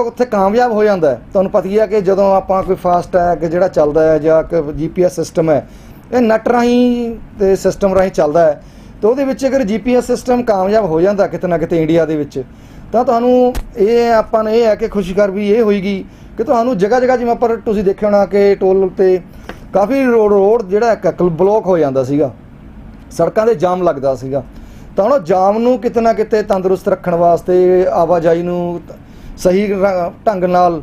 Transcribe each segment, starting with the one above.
ਉੱਥੇ ਕਾਮਯਾਬ ਹੋ ਜਾਂਦਾ ਹੈ। ਤੁਹਾਨੂੰ ਪਤਾ ਹੀ ਹੈ ਕਿ ਜਦੋਂ ਆਪਾਂ ਕੋਈ ਫਾਸਟ ਟੈਗ ਜਿਹੜਾ ਚੱਲਦਾ ਹੈ ਜਾਂ ਕਿ ਜੀਪੀਐਸ ਸਿਸਟਮ ਹੈ, ਇਹ ਨੈਟ ਰਾਹੀਂ ਤੇ ਸਿਸਟਮ ਰਾਹੀਂ ਚੱਲਦਾ ਹੈ। ਤਾਂ ਉਹਦੇ ਵਿੱਚ ਅਗਰ ਜੀਪੀਐਸ ਸਿਸਟਮ ਕਾਮਯਾਬ ਹੋ ਜਾਂਦਾ ਕਿਤੇ ਨਾ ਕਿਤੇ ਇੰਡੀਆ ਦੇ ਵਿੱਚ, ਤਾਂ ਤੁਹਾਨੂੰ ਇਹ ਆਪਾਂ ਨੂੰ ਇਹ ਹੈ ਕਿ ਖੁਸ਼ਖਬਰ ਵੀ ਇਹ ਹੋਏਗੀ ਕਿ ਤੁਹਾਨੂੰ ਜਗ੍ਹਾ ਜਗ੍ਹਾ ਜਿਵੇਂ ਪਰ ਤੁਸੀਂ ਦੇਖਿਆ ਹੋਣਾ ਕਿ ਟੋਲ ਤੇ ਕਾਫੀ ਰੋਡ ਰੋਡ ਜਿਹੜਾ ਇੱਕ ਬਲੌਕ ਹੋ ਜਾਂਦਾ ਸੀਗਾ। ਸੜਕਾਂ ਦੇ ਜਾਮ ਲੱਗਦਾ ਸੀਗਾ। ਤਾਂ ਹੁਣ ਉਹ ਜਾਮ ਨੂੰ ਕਿਤੇ ਨਾ ਕਿਤੇ ਤੰਦਰੁਸਤ ਰੱਖਣ ਵਾਸਤੇ ਆਵਾਜਾਈ ਨੂੰ ਸਹੀ ਰ- ਢੰਗ ਨਾਲ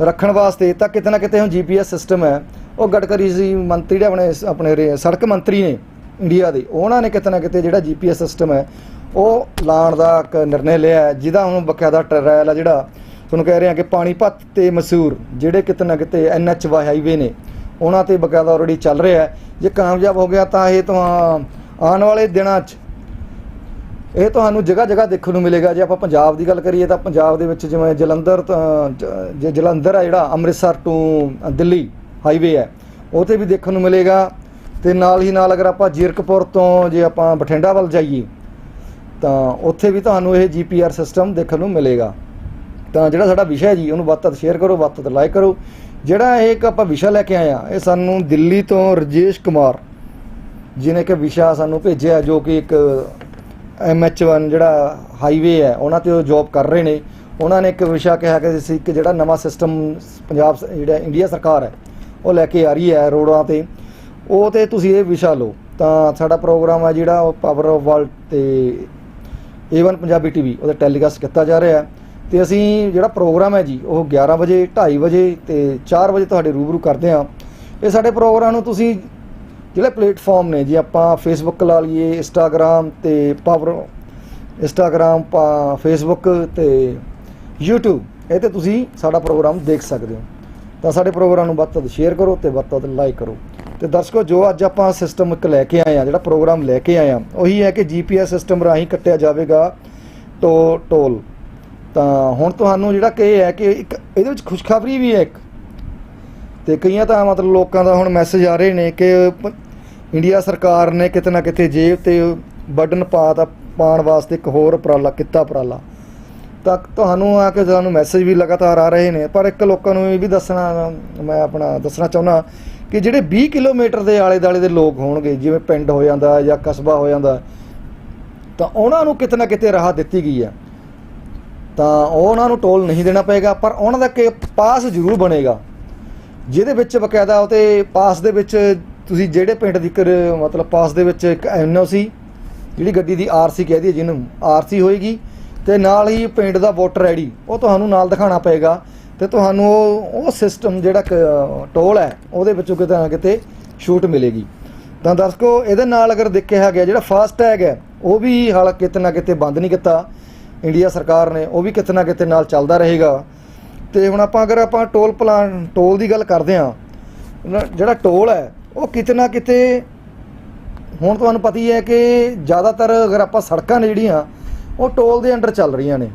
ਰੱਖਣ ਵਾਸਤੇ ਤਾਂ ਕਿਤੇ ਨਾ ਕਿਤੇ ਹੁਣ ਜੀਪੀਐਸ ਸਿਸਟਮ ਹੈ। ਉਹ ਗਡਕਰੀ ਜੀ ਮੰਤਰੀ ਜਿਹੜੇ ਆਪਣੇ ਆਪਣੇ ਸੜਕ ਮੰਤਰੀ ਨੇ ਇੰਡੀਆ ਦੇ, ਉਹਨਾਂ ਨੇ ਕਿਤੇ ਨਾ ਕਿਤੇ ਜਿਹੜਾ ਜੀਪੀਐਸ ਸਿਸਟਮ ਹੈ, ਉਹ ਲਾਉਣ ਦਾ ਇੱਕ ਨਿਰਣੇ ਲਿਆ ਜਿਹਦਾ ਹੁਣ ਬਕਾਇਦਾ ਟਰੈਲ ਆ ਜਿਹੜਾ। ਤੁਹਾਨੂੰ ਕਹਿ ਰਹੇ ਹਾਂ ਕਿ ਪਾਣੀਪਤ ਤੇ ਮਸੂਰ, ਜਿਹੜੇ ਕਿਤੇ ਨਾ ਕਿਤੇ ਐਨਐਚ ਹਾਈਵੇ ਨੇ, ਉਹਨਾਂ ਤੇ ਬਕਾਇਦਾ ਆਲਰੇਡੀ ਚੱਲ ਰਿਹਾ ਹੈ। ਜੇ ਕਾਮਯਾਬ ਹੋ ਗਿਆ ਤਾਂ ਇਹ ਤਾਂ ਆਉਣ ਵਾਲੇ ਦਿਨਾਂ 'ਚ ਇਹ ਤੁਹਾਨੂੰ ਜਗ੍ਹਾ ਜਗ੍ਹਾ ਦੇਖਣ ਨੂੰ ਮਿਲੇਗਾ। ਜੇ ਆਪਾਂ ਪੰਜਾਬ ਦੀ ਗੱਲ ਕਰੀਏ ਤਾਂ ਪੰਜਾਬ ਦੇ ਵਿੱਚ ਜਿਵੇਂ ਜਲੰਧਰ ਤੋਂ, ਜੇ ਜਲੰਧਰ ਹੈ ਜਿਹੜਾ ਅੰਮ੍ਰਿਤਸਰ ਤੋਂ ਦਿੱਲੀ ਹਾਈਵੇ ਹੈ ਉਹ ਵੀ ਦੇਖਣ ਨੂੰ ਮਿਲੇਗਾ। ਤੇ ਨਾਲ ਹੀ ਨਾਲ ਅਗਰ ਆਪਾਂ ਜੀਰਕਪੁਰ ਤੋਂ ਜੇ ਆਪਾਂ ਬਠਿੰਡਾ ਵੱਲ ਜਾਈਏ, ਤਾਂ ਉੱਥੇ ਵੀ ਤੁਹਾਨੂੰ ਇਹ ਜੀਪੀਆਰ ਸਿਸਟਮ ਦੇਖਣ ਨੂੰ ਮਿਲੇਗਾ। ਤਾਂ ਜਿਹੜਾ ਸਾਡਾ ਵਿਸ਼ਾ ਹੈ ਜੀ, ਉਹਨੂੰ ਵੱਧ ਤੋਂ ਵੱਧ ਸ਼ੇਅਰ ਕਰੋ, ਵੱਧ ਤੋਂ ਵੱਧ ਲਾਈਕ ਕਰੋ। ਜਿਹੜਾ ਇਹ ਇੱਕ ਆਪਾਂ ਵਿਸ਼ਾ ਲੈ ਕੇ ਆਏ ਆ ਇਹ ਸਾਨੂੰ ਦਿੱਲੀ ਤੋਂ ਰਜੇਸ਼ ਕੁਮਾਰ ਜਿਨੇ ਕਿ ਵਿਸ਼ਾ ਸਾਨੂੰ ਭੇਜਿਆ, ਜੋ ਕਿ ਇੱਕ ਐਮਐਚ1 ਜਿਹੜਾ ਹਾਈਵੇ ਹੈ, ਉਹਨਾਂ ਤੇ ਉਹ ਜੌਬ ਕਰ ਰਹੇ ਨੇ। ਉਹਨਾਂ ਨੇ ਇੱਕ ਵਿਸ਼ਾ ਕਿਹਾ ਕਿ ਸੀ ਕਿ ਜਿਹੜਾ ਨਵਾਂ ਸਿਸਟਮ ਪੰਜਾਬ ਸ- ਜਿਹੜਾ ਇੰਡੀਆ ਸਰਕਾਰ ਹੈ, ਉਹ ਲੈ ਕੇ ਆ ਰਹੀ ਹੈ ਰੋਡਾਂ ਤੇ। ਉਹ ਤੇ ਤੁਸੀਂ ਇਹ ਵਿਸ਼ਾ ਲਓ, ਤਾਂ ਸਾਡਾ ਪ੍ਰੋਗਰਾਮ ਹੈ ਜਿਹੜਾ ਉਹ ਪਾਵਰ ਆਫ ਵਰਲਡ ਤੇ ਏਵਨ ਪੰਜਾਬੀ ਟੀਵੀ ਉਹਦਾ ਟੈਲੀਕਾਸਟ ਕੀਤਾ ਜਾ ਰਿਹਾ ਹੈ। ਤੇ ਅਸੀਂ ਜਿਹੜਾ ਪ੍ਰੋਗਰਾਮ ਹੈ ਜੀ, ਉਹ 11 ਵਜੇ 2:30 ਵਜੇ ਤੇ 4 ਵਜੇ ਤੁਹਾਡੇ ਰੂਬਰੂ ਕਰਦੇ ਹਾਂ। ਇਹ ਸਾਡੇ ਪ੍ਰੋਗਰਾਮ ਨੂੰ ਤੁਸੀਂ ਜਿਹੜੇ ਪਲੇਟਫਾਰਮ ਨੇ ਜੀ ਆਪਾਂ ਫੇਸਬੁੱਕ ਲਾ ਲਈਏ ਇੰਸਟਾਗ੍ਰam ਤੇ ਪਾਵਰ ਇੰਸਟਾਗ੍ਰam ਪਾ ਫੇਸਬੁੱਕ ਤੇ YouTube, ਇਹ ਤੇ ਤੁਸੀਂ ਸਾਡਾ ਪ੍ਰੋਗਰਾਮ ਦੇਖ ਸਕਦੇ ਹੋ। ਤਾਂ ਸਾਡੇ ਪ੍ਰੋਗਰਾਮ ਨੂੰ ਵੱਧ ਤੋਂ ਵੱਧ ਸ਼ੇਅਰ ਕਰੋ ਤੇ ਵੱਧ ਤੋਂ ਵੱਧ ਲਾਈਕ ਕਰੋ। ਤੇ ਦਰਸ਼ਕੋ, ਜੋ ਅੱਜ ਆਪਾਂ ਸਿਸਟਮ ਇੱਕ ਲੈ ਕੇ ਆਏ ਆ ਜਿਹੜਾ ਪ੍ਰੋਗਰਾਮ ਲੈ ਕੇ ਆਏ ਆ ਉਹੀ ਹੈ ਕਿ ਜੀਪੀਐਸ ਸਿਸਟਮ ਰਾਹੀਂ ਕੱਟਿਆ ਜਾਵੇਗਾ ਟੋ ਟੋਲ ਤਾਂ ਹੁਣ ਤੁਹਾਨੂੰ ਜਿਹੜਾ ਕਿ ਇਹ ਹੈ ਕਿ ਇੱਕ ਇਹਦੇ ਵਿੱਚ ਖੁਸ਼ਖਬਰੀ ਵੀ ਹੈ ਇੱਕ। ਤੇ ਕਈਆਂ ਤਾਂ ਮਤਲਬ ਲੋਕਾਂ ਦਾ ਹੁਣ ਮੈਸੇਜ ਆ ਰਹੇ ਨੇ ਕਿ ਇੰਡੀਆ ਸਰਕਾਰ ਨੇ ਕਿਤੇ ਨਾ ਕਿਤੇ ਜੇਬ ਤੇ ਬਟਨ ਪਾਤਾ ਪਾਉਣ ਵਾਸਤੇ ਇੱਕ ਹੋਰ ਉਪਰਾਲਾ, ਕੀਤਾ ਉਪਰਾਲਾ। ਤਾਂ ਤੁਹਾਨੂੰ ਆ ਕੇ ਸਾਨੂੰ ਮੈਸੇਜ ਵੀ ਲਗਾਤਾਰ ਆ ਰਹੇ ਨੇ, ਪਰ ਇੱਕ ਲੋਕਾਂ ਨੂੰ ਇਹ ਵੀ ਦੱਸਣਾ, ਮੈਂ ਆਪਣਾ ਦੱਸਣਾ ਚਾਹੁੰਦਾ ਕਿ ਜਿਹੜੇ 20 ਕਿਲੋਮੀਟਰ ਦੇ ਆਲੇ ਦਾਲੇ ਦੇ ਲੋਕ ਹੋਣਗੇ, ਜਿਵੇਂ ਪਿੰਡ ਹੋ ਜਾਂਦਾ ਜਾਂ ਕਸਬਾ ਹੋ ਜਾਂਦਾ, ਤਾਂ ਉਹਨਾਂ ਨੂੰ ਕਿਤੇ ਨਾ ਕਿਤੇ ਰਾਹਤ ਦਿੱਤੀ ਗਈ ਹੈ ਤਾਂ ਉਹਨਾਂ ਨੂੰ ਟੋਲ ਨਹੀਂ ਦੇਣਾ ਪਏਗਾ, ਪਰ ਉਹਨਾਂ ਦਾ ਕਿ ਪਾਸ ਜ਼ਰੂਰ ਬਣੇਗਾ। ਜਿਹਦੇ ਵਿੱਚ ਬਕਾਇਦਾ ਉਤੇ ਪਾਸ ਦੇ ਵਿੱਚ ਤੁਸੀਂ ਜਿਹੜੇ ਪਿੰਡ ਦੀ ਕਰ ਮਤਲਬ ਪਾਸ ਦੇ ਵਿੱਚ ਇੱਕ ਐਨਓਸੀ, ਜਿਹੜੀ ਗੱਡੀ ਦੀ ਆਰਸੀ ਕਹਿ ਦਈਏ ਜਿਹਨੂੰ, ਆਰਸੀ ਹੋਏਗੀ, ਤੇ ਨਾਲ ਹੀ ਪਿੰਡ ਦਾ ਵੋਟਰ ਆਈਡੀ ਉਹ ਤੁਹਾਨੂੰ ਨਾਲ ਦਿਖਾਉਣਾ ਪਏਗਾ, ਤੇ ਤੁਹਾਨੂੰ ਉਹ ਉਹ ਸਿਸਟਮ ਜਿਹੜਾ ਕ- ਟੋਲ ਹੈ, ਉਹਦੇ ਵਿੱਚੋਂ ਕਿਤੇ ਨਾ ਕਿਤੇ ਛੂਟ ਮਿਲੇਗੀ। ਤਾਂ ਦਰਸ਼ਕੋ, ਇਹਦੇ ਨਾਲ ਅਗਰ ਦੇਖਿਆ ਗਿਆ, ਜਿਹੜਾ ਫਾਸਟ ਟੈਗ ਹੈ, ਉਹ ਵੀ ਹਾਲ ਕਿਤੇ ਨਾ ਕਿਤੇ ਬੰਦ ਨਹੀਂ ਕੀਤਾ। ਇੰਡੀਆ ਸਰਕਾਰ ਨੇ, ਉਹ ਵੀ ਕਿਤੇ ਨਾ ਕਿਤੇ ਨਾਲ ਚੱਲਦਾ ਰਹੇਗਾ। ਤੇ ਹੁਣ ਆਪਾਂ ਅਗਰ ਆਪਾਂ ਟੋਲ ਪਲਾਨ ਟੋਲ ਦੀ ਗੱਲ ਕਰਦੇ ਹਾਂ ਜਿਹੜਾ ਟੋਲ ਹੈ ਉਹ ਕਿਤੇ ਨਾ ਕਿਤੇ ਹੁਣ ਤੁਹਾਨੂੰ ਪਤਾ ਹੀ ਹੈ ਕਿ ਜ਼ਿਆਦਾਤਰ ਅਗਰ ਆਪਾਂ ਸੜਕਾਂ ਨੇ ਜਿਹੜੀਆਂ ਉਹ ਟੋਲ ਦੇ ਅੰਡਰ ਚੱਲ ਰਹੀਆਂ ਨੇ।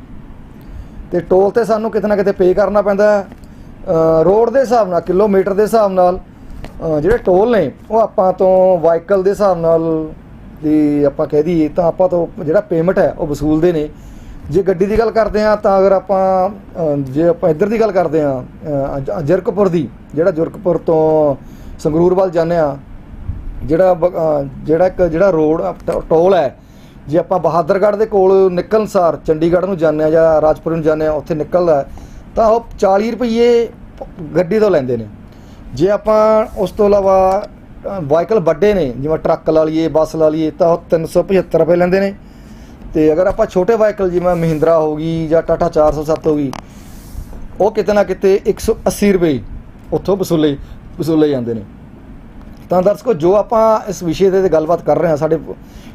ਤੇ ਟੋਲ ਤੇ ਸਾਨੂੰ ਕਿਤੇ ਨਾ ਕਿਤੇ ਪੇ ਕਰਨਾ ਪੈਂਦਾ ਰੋਡ ਦੇ ਹਿਸਾਬ ਨਾਲ ਕਿਲੋਮੀਟਰ ਦੇ ਹਿਸਾਬ ਨਾਲ ਜਿਹੜੇ ਟੋਲ ਨੇ ਉਹ ਆਪਾਂ ਤੋਂ ਵਾਹੀਕਲ ਦੇ ਹਿਸਾਬ ਨਾਲ ਦੀ ਆਪਾਂ ਕਹਿ ਦਈਏ ਤਾਂ ਆਪਾਂ ਤੋਂ ਜਿਹੜਾ ਪੇਮੈਂਟ ਹੈ ਉਹ ਵਸੂਲਦੇ ਨੇ। ਜੇ ਗੱਡੀ ਦੀ ਗੱਲ ਕਰਦੇ ਹਾਂ ਤਾਂ ਅਗਰ ਆਪਾਂ ਜੇ ਆਪਾਂ ਇੱਧਰ ਦੀ ਗੱਲ ਕਰਦੇ ਹਾਂ ਅ, ਜਰਕਪੁਰ ਦੀ ਜਿਹੜਾ ਜਰਕਪੁਰ ਤੋਂ ਸੰਗਰੂਰ ਵੱਲ ਜਾਂਦੇ ਆ ਜਿਹੜਾ ਬ- ਜਿਹੜਾ ਇੱਕ, ਜਿਹੜਾ ਰੋਡ ਟ- ਟੋਲ ਹੈ, ਜੇ ਆਪਾਂ ਬਹਾਦਰਗੜ੍ਹ ਦੇ ਕੋਲ ਨਿਕਲਣ ਸਾਰ ਚੰਡੀਗੜ੍ਹ ਨੂੰ ਜਾਂਦੇ ਆ ਜਾਂ ਰਾਜਪੁਰ ਨੂੰ ਜਾਂਦੇ ਆ ਉੱਥੇ ਨਿਕਲਦਾ ਤਾਂ ਉਹ 40 ਰੁਪਏ ਗੱਡੀ ਤੋਂ ਲੈਂਦੇ ਨੇ। ਜੇ ਆਪਾਂ ਉਸ ਤੋਂ ਇਲਾਵਾ ਵਾਹੀਕਲ ਵੱਡੇ ਨੇ, ਜਿਵੇਂ ਟਰੱਕ ਲਾ ਲਈਏ, ਬੱਸ ਲਾ ਲਈਏ, ਤਾਂ ਉਹ 375 ਰੁਪਏ ਲੈਂਦੇ ਨੇ। ਤੇ ਅਗਰ ਆਪਾਂ ਛੋਟੇ ਵਾਹੀਕਲ, ਜਿਵੇਂ ਮਹਿੰਦਰਾ ਹੋ ਗਈ ਜਾਂ ਟਾਟਾ 407 ਹੋ ਗਈ, ਉਹ ਕਿਤੇ ਨਾ ਕਿਤੇ 180 ਰੁਪਏ ਉੱਥੋਂ ਵਸੂਲੇ। ਵਸੂਲੇ ਜਾਂਦੇ ਨੇ। ਤਾਂ ਦਰਸ਼ਕੋ, ਜੋ ਆਪਾਂ ਇਸ ਵਿਸ਼ੇ ਤੇ ਗੱਲਬਾਤ ਕਰ ਰਹੇ ਹਾਂ, ਸਾਡੇ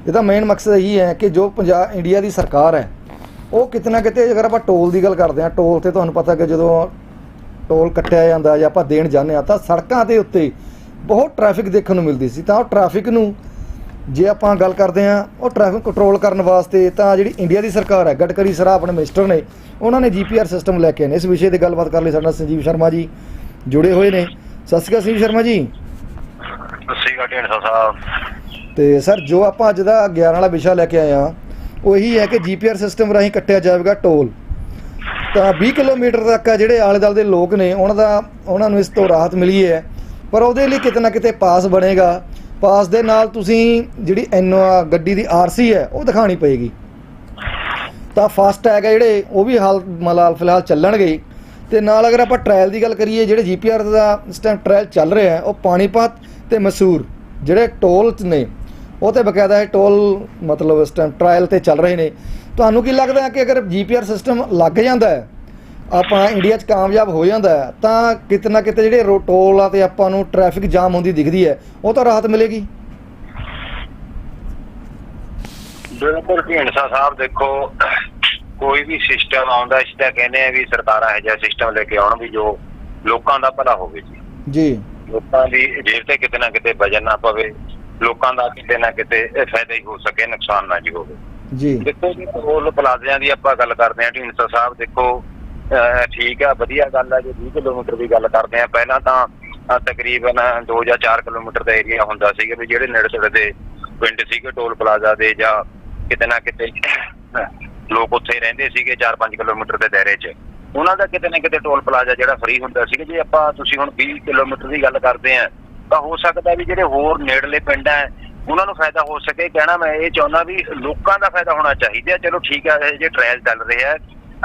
ਇਹਦਾ ਮੇਨ ਮਕਸਦ ਇਹੀ ਹੈ ਕਿ ਜੋ ਪੰਜਾਬ ਇੰਡੀਆ ਦੀ ਸਰਕਾਰ ਹੈ, ਉਹ ਕਿਤੇ ਨਾ ਕਿਤੇ ਅਗਰ ਆਪਾਂ ਟੋਲ ਦੀ ਗੱਲ ਕਰਦੇ ਹਾਂ, ਟੋਲ ਤੇ ਤੁਹਾਨੂੰ ਪਤਾ ਕਿ ਜਦੋਂ ਟੋਲ ਕੱਟਿਆ ਜਾਂਦਾ ਜਾਂ ਆਪਾਂ ਦੇਣ ਜਾਂਦੇ ਆ ਤਾਂ ਸੜਕਾਂ ਦੇ ਉੱਤੇ ਬਹੁਤ ਟ੍ਰੈਫਿਕ ਦੇਖਣ ਨੂੰ ਮਿਲਦੀ ਸੀ। ਤਾਂ ਉਹ ਟ੍ਰੈਫਿਕ ਨੂੰ ਜੇ ਆਪਾਂ ਗੱਲ ਕਰਦੇ ਹਾਂ, ਉਹ ਟ੍ਰੈਫਿਕ ਕੰਟਰੋਲ ਕਰਨ ਵਾਸਤੇ ਤਾਂ ਜਿਹੜੀ ਇੰਡੀਆ ਦੀ ਸਰਕਾਰ ਹੈ, ਗਡਕਰੀ ਸਰਾ ਆਪਣੇ ਮਿਨਿਸਟਰ ਨੇ, ਉਹਨਾਂ ਨੇ ਜੀਪੀਆਰ ਸਿਸਟਮ ਲੈ ਕੇ ਆਏ ਨੇ। ਇਸ ਵਿਸ਼ੇ ਤੇ ਗੱਲਬਾਤ ਕਰਨ ਲਈ ਸਾਡਾ ਸੰਜੀਵ ਸ਼ਰਮਾ ਜੀ ਜੁੜੇ ਹੋਏ ਨੇ। ਸਤਿ ਸ਼੍ਰੀ ਅਕਾਲ ਸੰਜੀਵ ਸ਼ਰਮਾ ਜੀ। ਸ੍ਰੀ ਅਕਾਲ ਢੀਂਡਸਾ ਸਾਹਿਬ। ਤੇ ਸਰ ਜੋ ਆਪਾਂ ਅੱਜ ਦਾ 11 ਵਾਲਾ ਵਿਸ਼ਾ ਲੈ ਕੇ ਆਏ ਆ ਉਹ ਇਹੀ ਹੈ ਕਿ ਜੀਪੀਆਰ ਸਿਸਟਮ ਰਾਹੀਂ ਕੱਟਿਆ ਜਾਵੇਗਾ ਟੋਲ। ਤਾਂ 20 ਕਿਲੋਮੀਟਰ ਤੱਕ ਜਿਹੜੇ ਆਲੇ ਦੁਆਲੇ ਦੇ ਲੋਕ ਨੇ ਉਹਨਾਂ ਦਾ ਉਹਨਾਂ ਨੂੰ ਇਸ ਤੋਂ ਰਾਹਤ ਮਿਲੀ ਹੈ। ਪਰ ਉਹਦੇ ਲਈ ਕਿਤੇ ਨਾ ਕਿਤੇ ਪਾਸ ਬਣੇਗਾ। ਪਾਸ ਦੇ ਨਾਲ ਤੁਸੀਂ ਜਿਹੜੀ ਐਨਓ ਗੱਡੀ ਦੀ ਆਰਸੀ ਹੈ ਉਹ ਦਿਖਾਣੀ ਪਏਗੀ। ਤਾਂ ਫਾਸਟ ਟੈਗ ਹੈ ਜਿਹੜੇ ਉਹ ਵੀ ਹਾਲ ਮਲਾਲ ਫਿਲਹਾਲ ਚੱਲਣਗੇ। ਤੇ ਨਾਲ ਅਗਰ ਆਪਾਂ ਟ੍ਰਾਇਲ ਦੀ ਗੱਲ ਕਰੀਏ, ਜਿਹੜੇ ਜੀਪੀਆਰ ਦਾ ਇਸ ਟਾਈਮ ਟ੍ਰਾਇਲ ਚੱਲ ਰਿਹਾ ਹੈ, ਉਹ ਪਾਣੀਪਤ ਤੇ ਮਸੂਰ, ਜਿਹੜੇ ਟੋਲ ਨੇ, ਉਹ ਤੇ ਬਕਾਇਦਾ ਇਹ ਟੋਲ ਮਤਲਬ ਇਸ ਟਾਈਮ ਟ੍ਰਾਇਲ ਤੇ ਚੱਲ ਰਹੇ ਨੇ। ਤੁਹਾਨੂੰ ਕੀ ਲੱਗਦਾ ਹੈ ਕਿ ਅਗਰ ਜੀਪੀਆਰ ਸਿਸਟਮ ਲੱਗ ਜਾਂਦਾ ਹੈ, ਆਪਾਂ ਇੰਡੀਆ 'ਚ ਕਾਮਯਾਬ ਹੋ ਜਾਂਦਾ ਹੈ, ਤਾਂ ਕਿਤੇ ਨਾ ਕਿਤੇ ਜਿਹੜੇ ਰੋ- ਟੋਲ ਆ ਤੇ ਆਪਾਂ ਨੂੰ ਟ੍ਰੈਫਿਕ ਜਾਮ ਹੁੰਦੀ ਦਿਖਦੀ ਹੈ, ਉਹ ਤਾਂ ਰਾਹਤ ਮਿਲੇਗੀ? ਬਿਲਕੁਲ ਢੀਂਡਸਾ ਸਾਹਿਬ ਦੇਖੋ ਕੋਈ ਵੀ ਸਿਸਟਮ ਆਉਂਦਾ ਇਸ ਦਾ ਕਹਿੰਦੇ ਆ ਵੀ ਸਰਕਾਰਾਂ ਇਹੋ ਜਿਹਾ ਸਿਸਟਮ ਲੈ ਕੇ ਆਉਣ ਵੀ ਜੋ ਲੋਕਾਂ ਦਾ ਭਲਾ ਹੋਵੇ ਜੀ। ਜੀ। ਲੋਕਾਂ ਦੀ ਜੇਬ ਤੇ ਕਿਤੇ ਨਾ ਕਿਤੇ ਵਜਨ ਨਾ ਪਵੇ ਲੋਕਾਂ ਦਾ ਕਿਤੇ ਨਾ ਕਿਤੇ ਫਾਇਦਾ ਹੀ ਹੋ ਸਕੇ ਨੁਕਸਾਨ ਨਾ ਜੀ ਹੋਵੇ। ਜੀ। ਦੇਖੋ ਜੀ ਟੋਲ ਪਲਾਜ਼ਿਆਂ ਦੀ ਆਪਾਂ ਗੱਲ ਕਰਦੇ ਹਾਂ ਢੀਂਡਸਾ ਸਾਹਿਬ ਦੇਖੋ ਠੀਕ ਆ ਵਧੀਆ ਗੱਲ ਆ ਜੇ 20 ਕਿਲੋਮੀਟਰ ਦੀ ਗੱਲ ਕਰਦੇ ਆ ਪਹਿਲਾਂ ਤਾਂ ਤਕਰੀਬਨ 2 ਜਾਂ 4 ਕਿਲੋਮੀਟਰ ਦਾ ਏਰੀਆ ਹੁੰਦਾ ਸੀਗਾ ਵੀ ਜਿਹੜੇ ਨੇੜੇ ਤੇੜੇ ਦੇ ਪਿੰਡ ਸੀਗੇ ਟੋਲ ਪਲਾਜ਼ਾ ਦੇ ਜਾਂ ਕਿਤੇ ਨਾ ਕਿਤੇ ਲੋਕ ਉੱਥੇ ਰਹਿੰਦੇ ਸੀਗੇ 4-5 ਕਿਲੋਮੀਟਰ ਦੇ ਦਾਇਰੇ 'ਚ। ਉਹਨਾਂ ਦਾ ਕਿਤੇ ਨਾ ਕਿਤੇ ਟੋਲ ਪਲਾਜ਼ਾ ਜਿਹੜਾ ਫ੍ਰੀ ਹੁੰਦਾ ਸੀਗਾ ਜੇ ਆਪਾਂ ਤੁਸੀਂ ਹੁਣ 20 ਕਿਲੋਮੀਟਰ ਦੀ ਗੱਲ ਕਰਦੇ ਆ ਤਾਂ ਹੋ ਸਕਦਾ ਵੀ ਜਿਹੜੇ ਹੋਰ ਨੇੜਲੇ ਪਿੰਡ ਆ ਉਹਨਾਂ ਨੂੰ ਫਾਇਦਾ ਹੋ ਸਕੇ। ਕਹਿਣਾ ਮੈਂ ਇਹ ਚਾਹੁੰਦਾ ਵੀ ਲੋਕਾਂ ਦਾ ਫਾਇਦਾ ਹੋਣਾ ਚਾਹੀਦਾ। ਚਲੋ ਠੀਕ ਹੈ ਇਹ ਜੇ ਟ੍ਰਾਇਲ ਚੱਲ ਰਿਹਾ ਹੈ,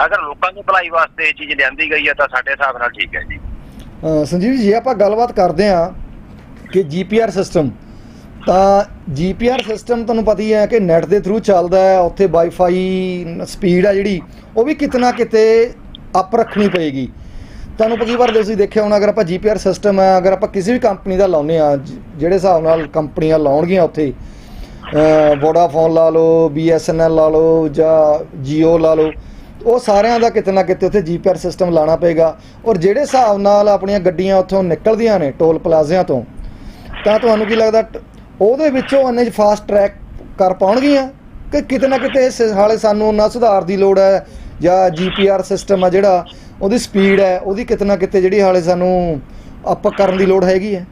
ਅਗਰ ਲੋਕਾਂ ਦੀ ਭਲਾਈ ਵਾਸਤੇ ਇਹ ਚੀਜ਼ ਲਿਆਂਦੀ ਗਈ ਹੈ, ਤਾਂ ਸਾਡੇ ਹਿਸਾਬ ਨਾਲ ਠੀਕ ਹੈ ਜੀ। ਸੰਜੀਵ ਜੀ, ਜੇ ਆਪਾਂ ਗੱਲਬਾਤ ਕਰਦੇ ਹਾਂ ਕਿ ਜੀਪੀਆਰ ਸਿਸਟਮ ਤਾਂ ਜੀਪੀਆਰ ਸਿਸਟਮ ਤੁਹਾਨੂੰ ਪਤਾ ਹੀ ਹੈ ਕਿ ਨੈਟ ਦੇ ਥਰੂ ਚੱਲਦਾ ਹੈ, ਉੱਥੇ ਵਾਈਫਾਈ ਸਪੀਡ ਆ ਜਿਹੜੀ, ਉਹ ਵੀ ਕਿਤਨਾ ਕਿਤੇ ਅਪ ਰੱਖਣੀ ਪਏਗੀ। ਤੁਹਾਨੂੰ ਕਈ ਵਾਰ ਤੁਸੀਂ ਦੇਖਿਆ ਹੋਣਾ, ਅਗਰ ਆਪਾਂ ਜੀਪੀਆਰ ਸਿਸਟਮ ਹੈ, ਅਗਰ ਆਪਾਂ ਕਿਸੇ ਵੀ ਕੰਪਨੀ ਦਾ ਲਾਉਨੇ ਆ ਜਿਹੜੇ ਹਿਸਾਬ ਨਾਲ ਕੰਪਨੀਆਂ ਲਾਉਣਗੀਆਂ ਉੱਥੇ ਵੋਡਾਫੋਨ ਲਾ ਲਓ ਬੀਐਸਐਨਐਲ ਲਾ ਲਓ, ਜਾਂ ਜੀਓ ਲਾ ਲਓ, ਉਹ ਸਾਰਿਆਂ ਦਾ ਕਿਤੇ ਨਾ ਕਿਤੇ ਉੱਥੇ ਜੀਪੀਆਰ ਸਿਸਟਮ ਲਾਣਾ ਪਏਗਾ। ਔਰ ਜਿਹੜੇ ਹਿਸਾਬ ਨਾਲ ਆਪਣੀਆਂ ਗੱਡੀਆਂ ਉੱਥੋਂ ਨਿਕਲਦੀਆਂ ਨੇ, ਟੋਲ ਪਲਾਜ਼ਿਆਂ ਤੋਂ, ਤਾਂ ਤੁਹਾਨੂੰ ਕੀ ਲੱਗਦਾ ਟ- ਉਹਦੇ ਵਿੱਚੋਂ ਇੰਨੇ ਫਾਸਟ ਟਰੈਕ ਕਰ ਪਾਉਣਗੀਆਂ ਕਿ ਕਿਤੇ ਨਾ ਕਿਤੇ ਹਾਲੇ ਸਾਨੂੰ ਉਹਨਾਂ ਸੁਧਾਰ ਦੀ ਲੋੜ ਹੈ ਜਾਂ ਜੀਪੀਆਰ ਸਿਸਟਮ ਆ ਜਿਹੜਾ, ਉਹਦੀ ਸਪੀਡ ਹੈ, ਉਹਦੀ ਕਿਤੇ ਨਾ ਕਿਤੇ ਜਿਹੜੀ ਹਾਲੇ ਸਾਨੂੰ ਅਪ ਕਰਨ ਦੀ ਲੋੜ ਹੈਗੀ ਹੈ।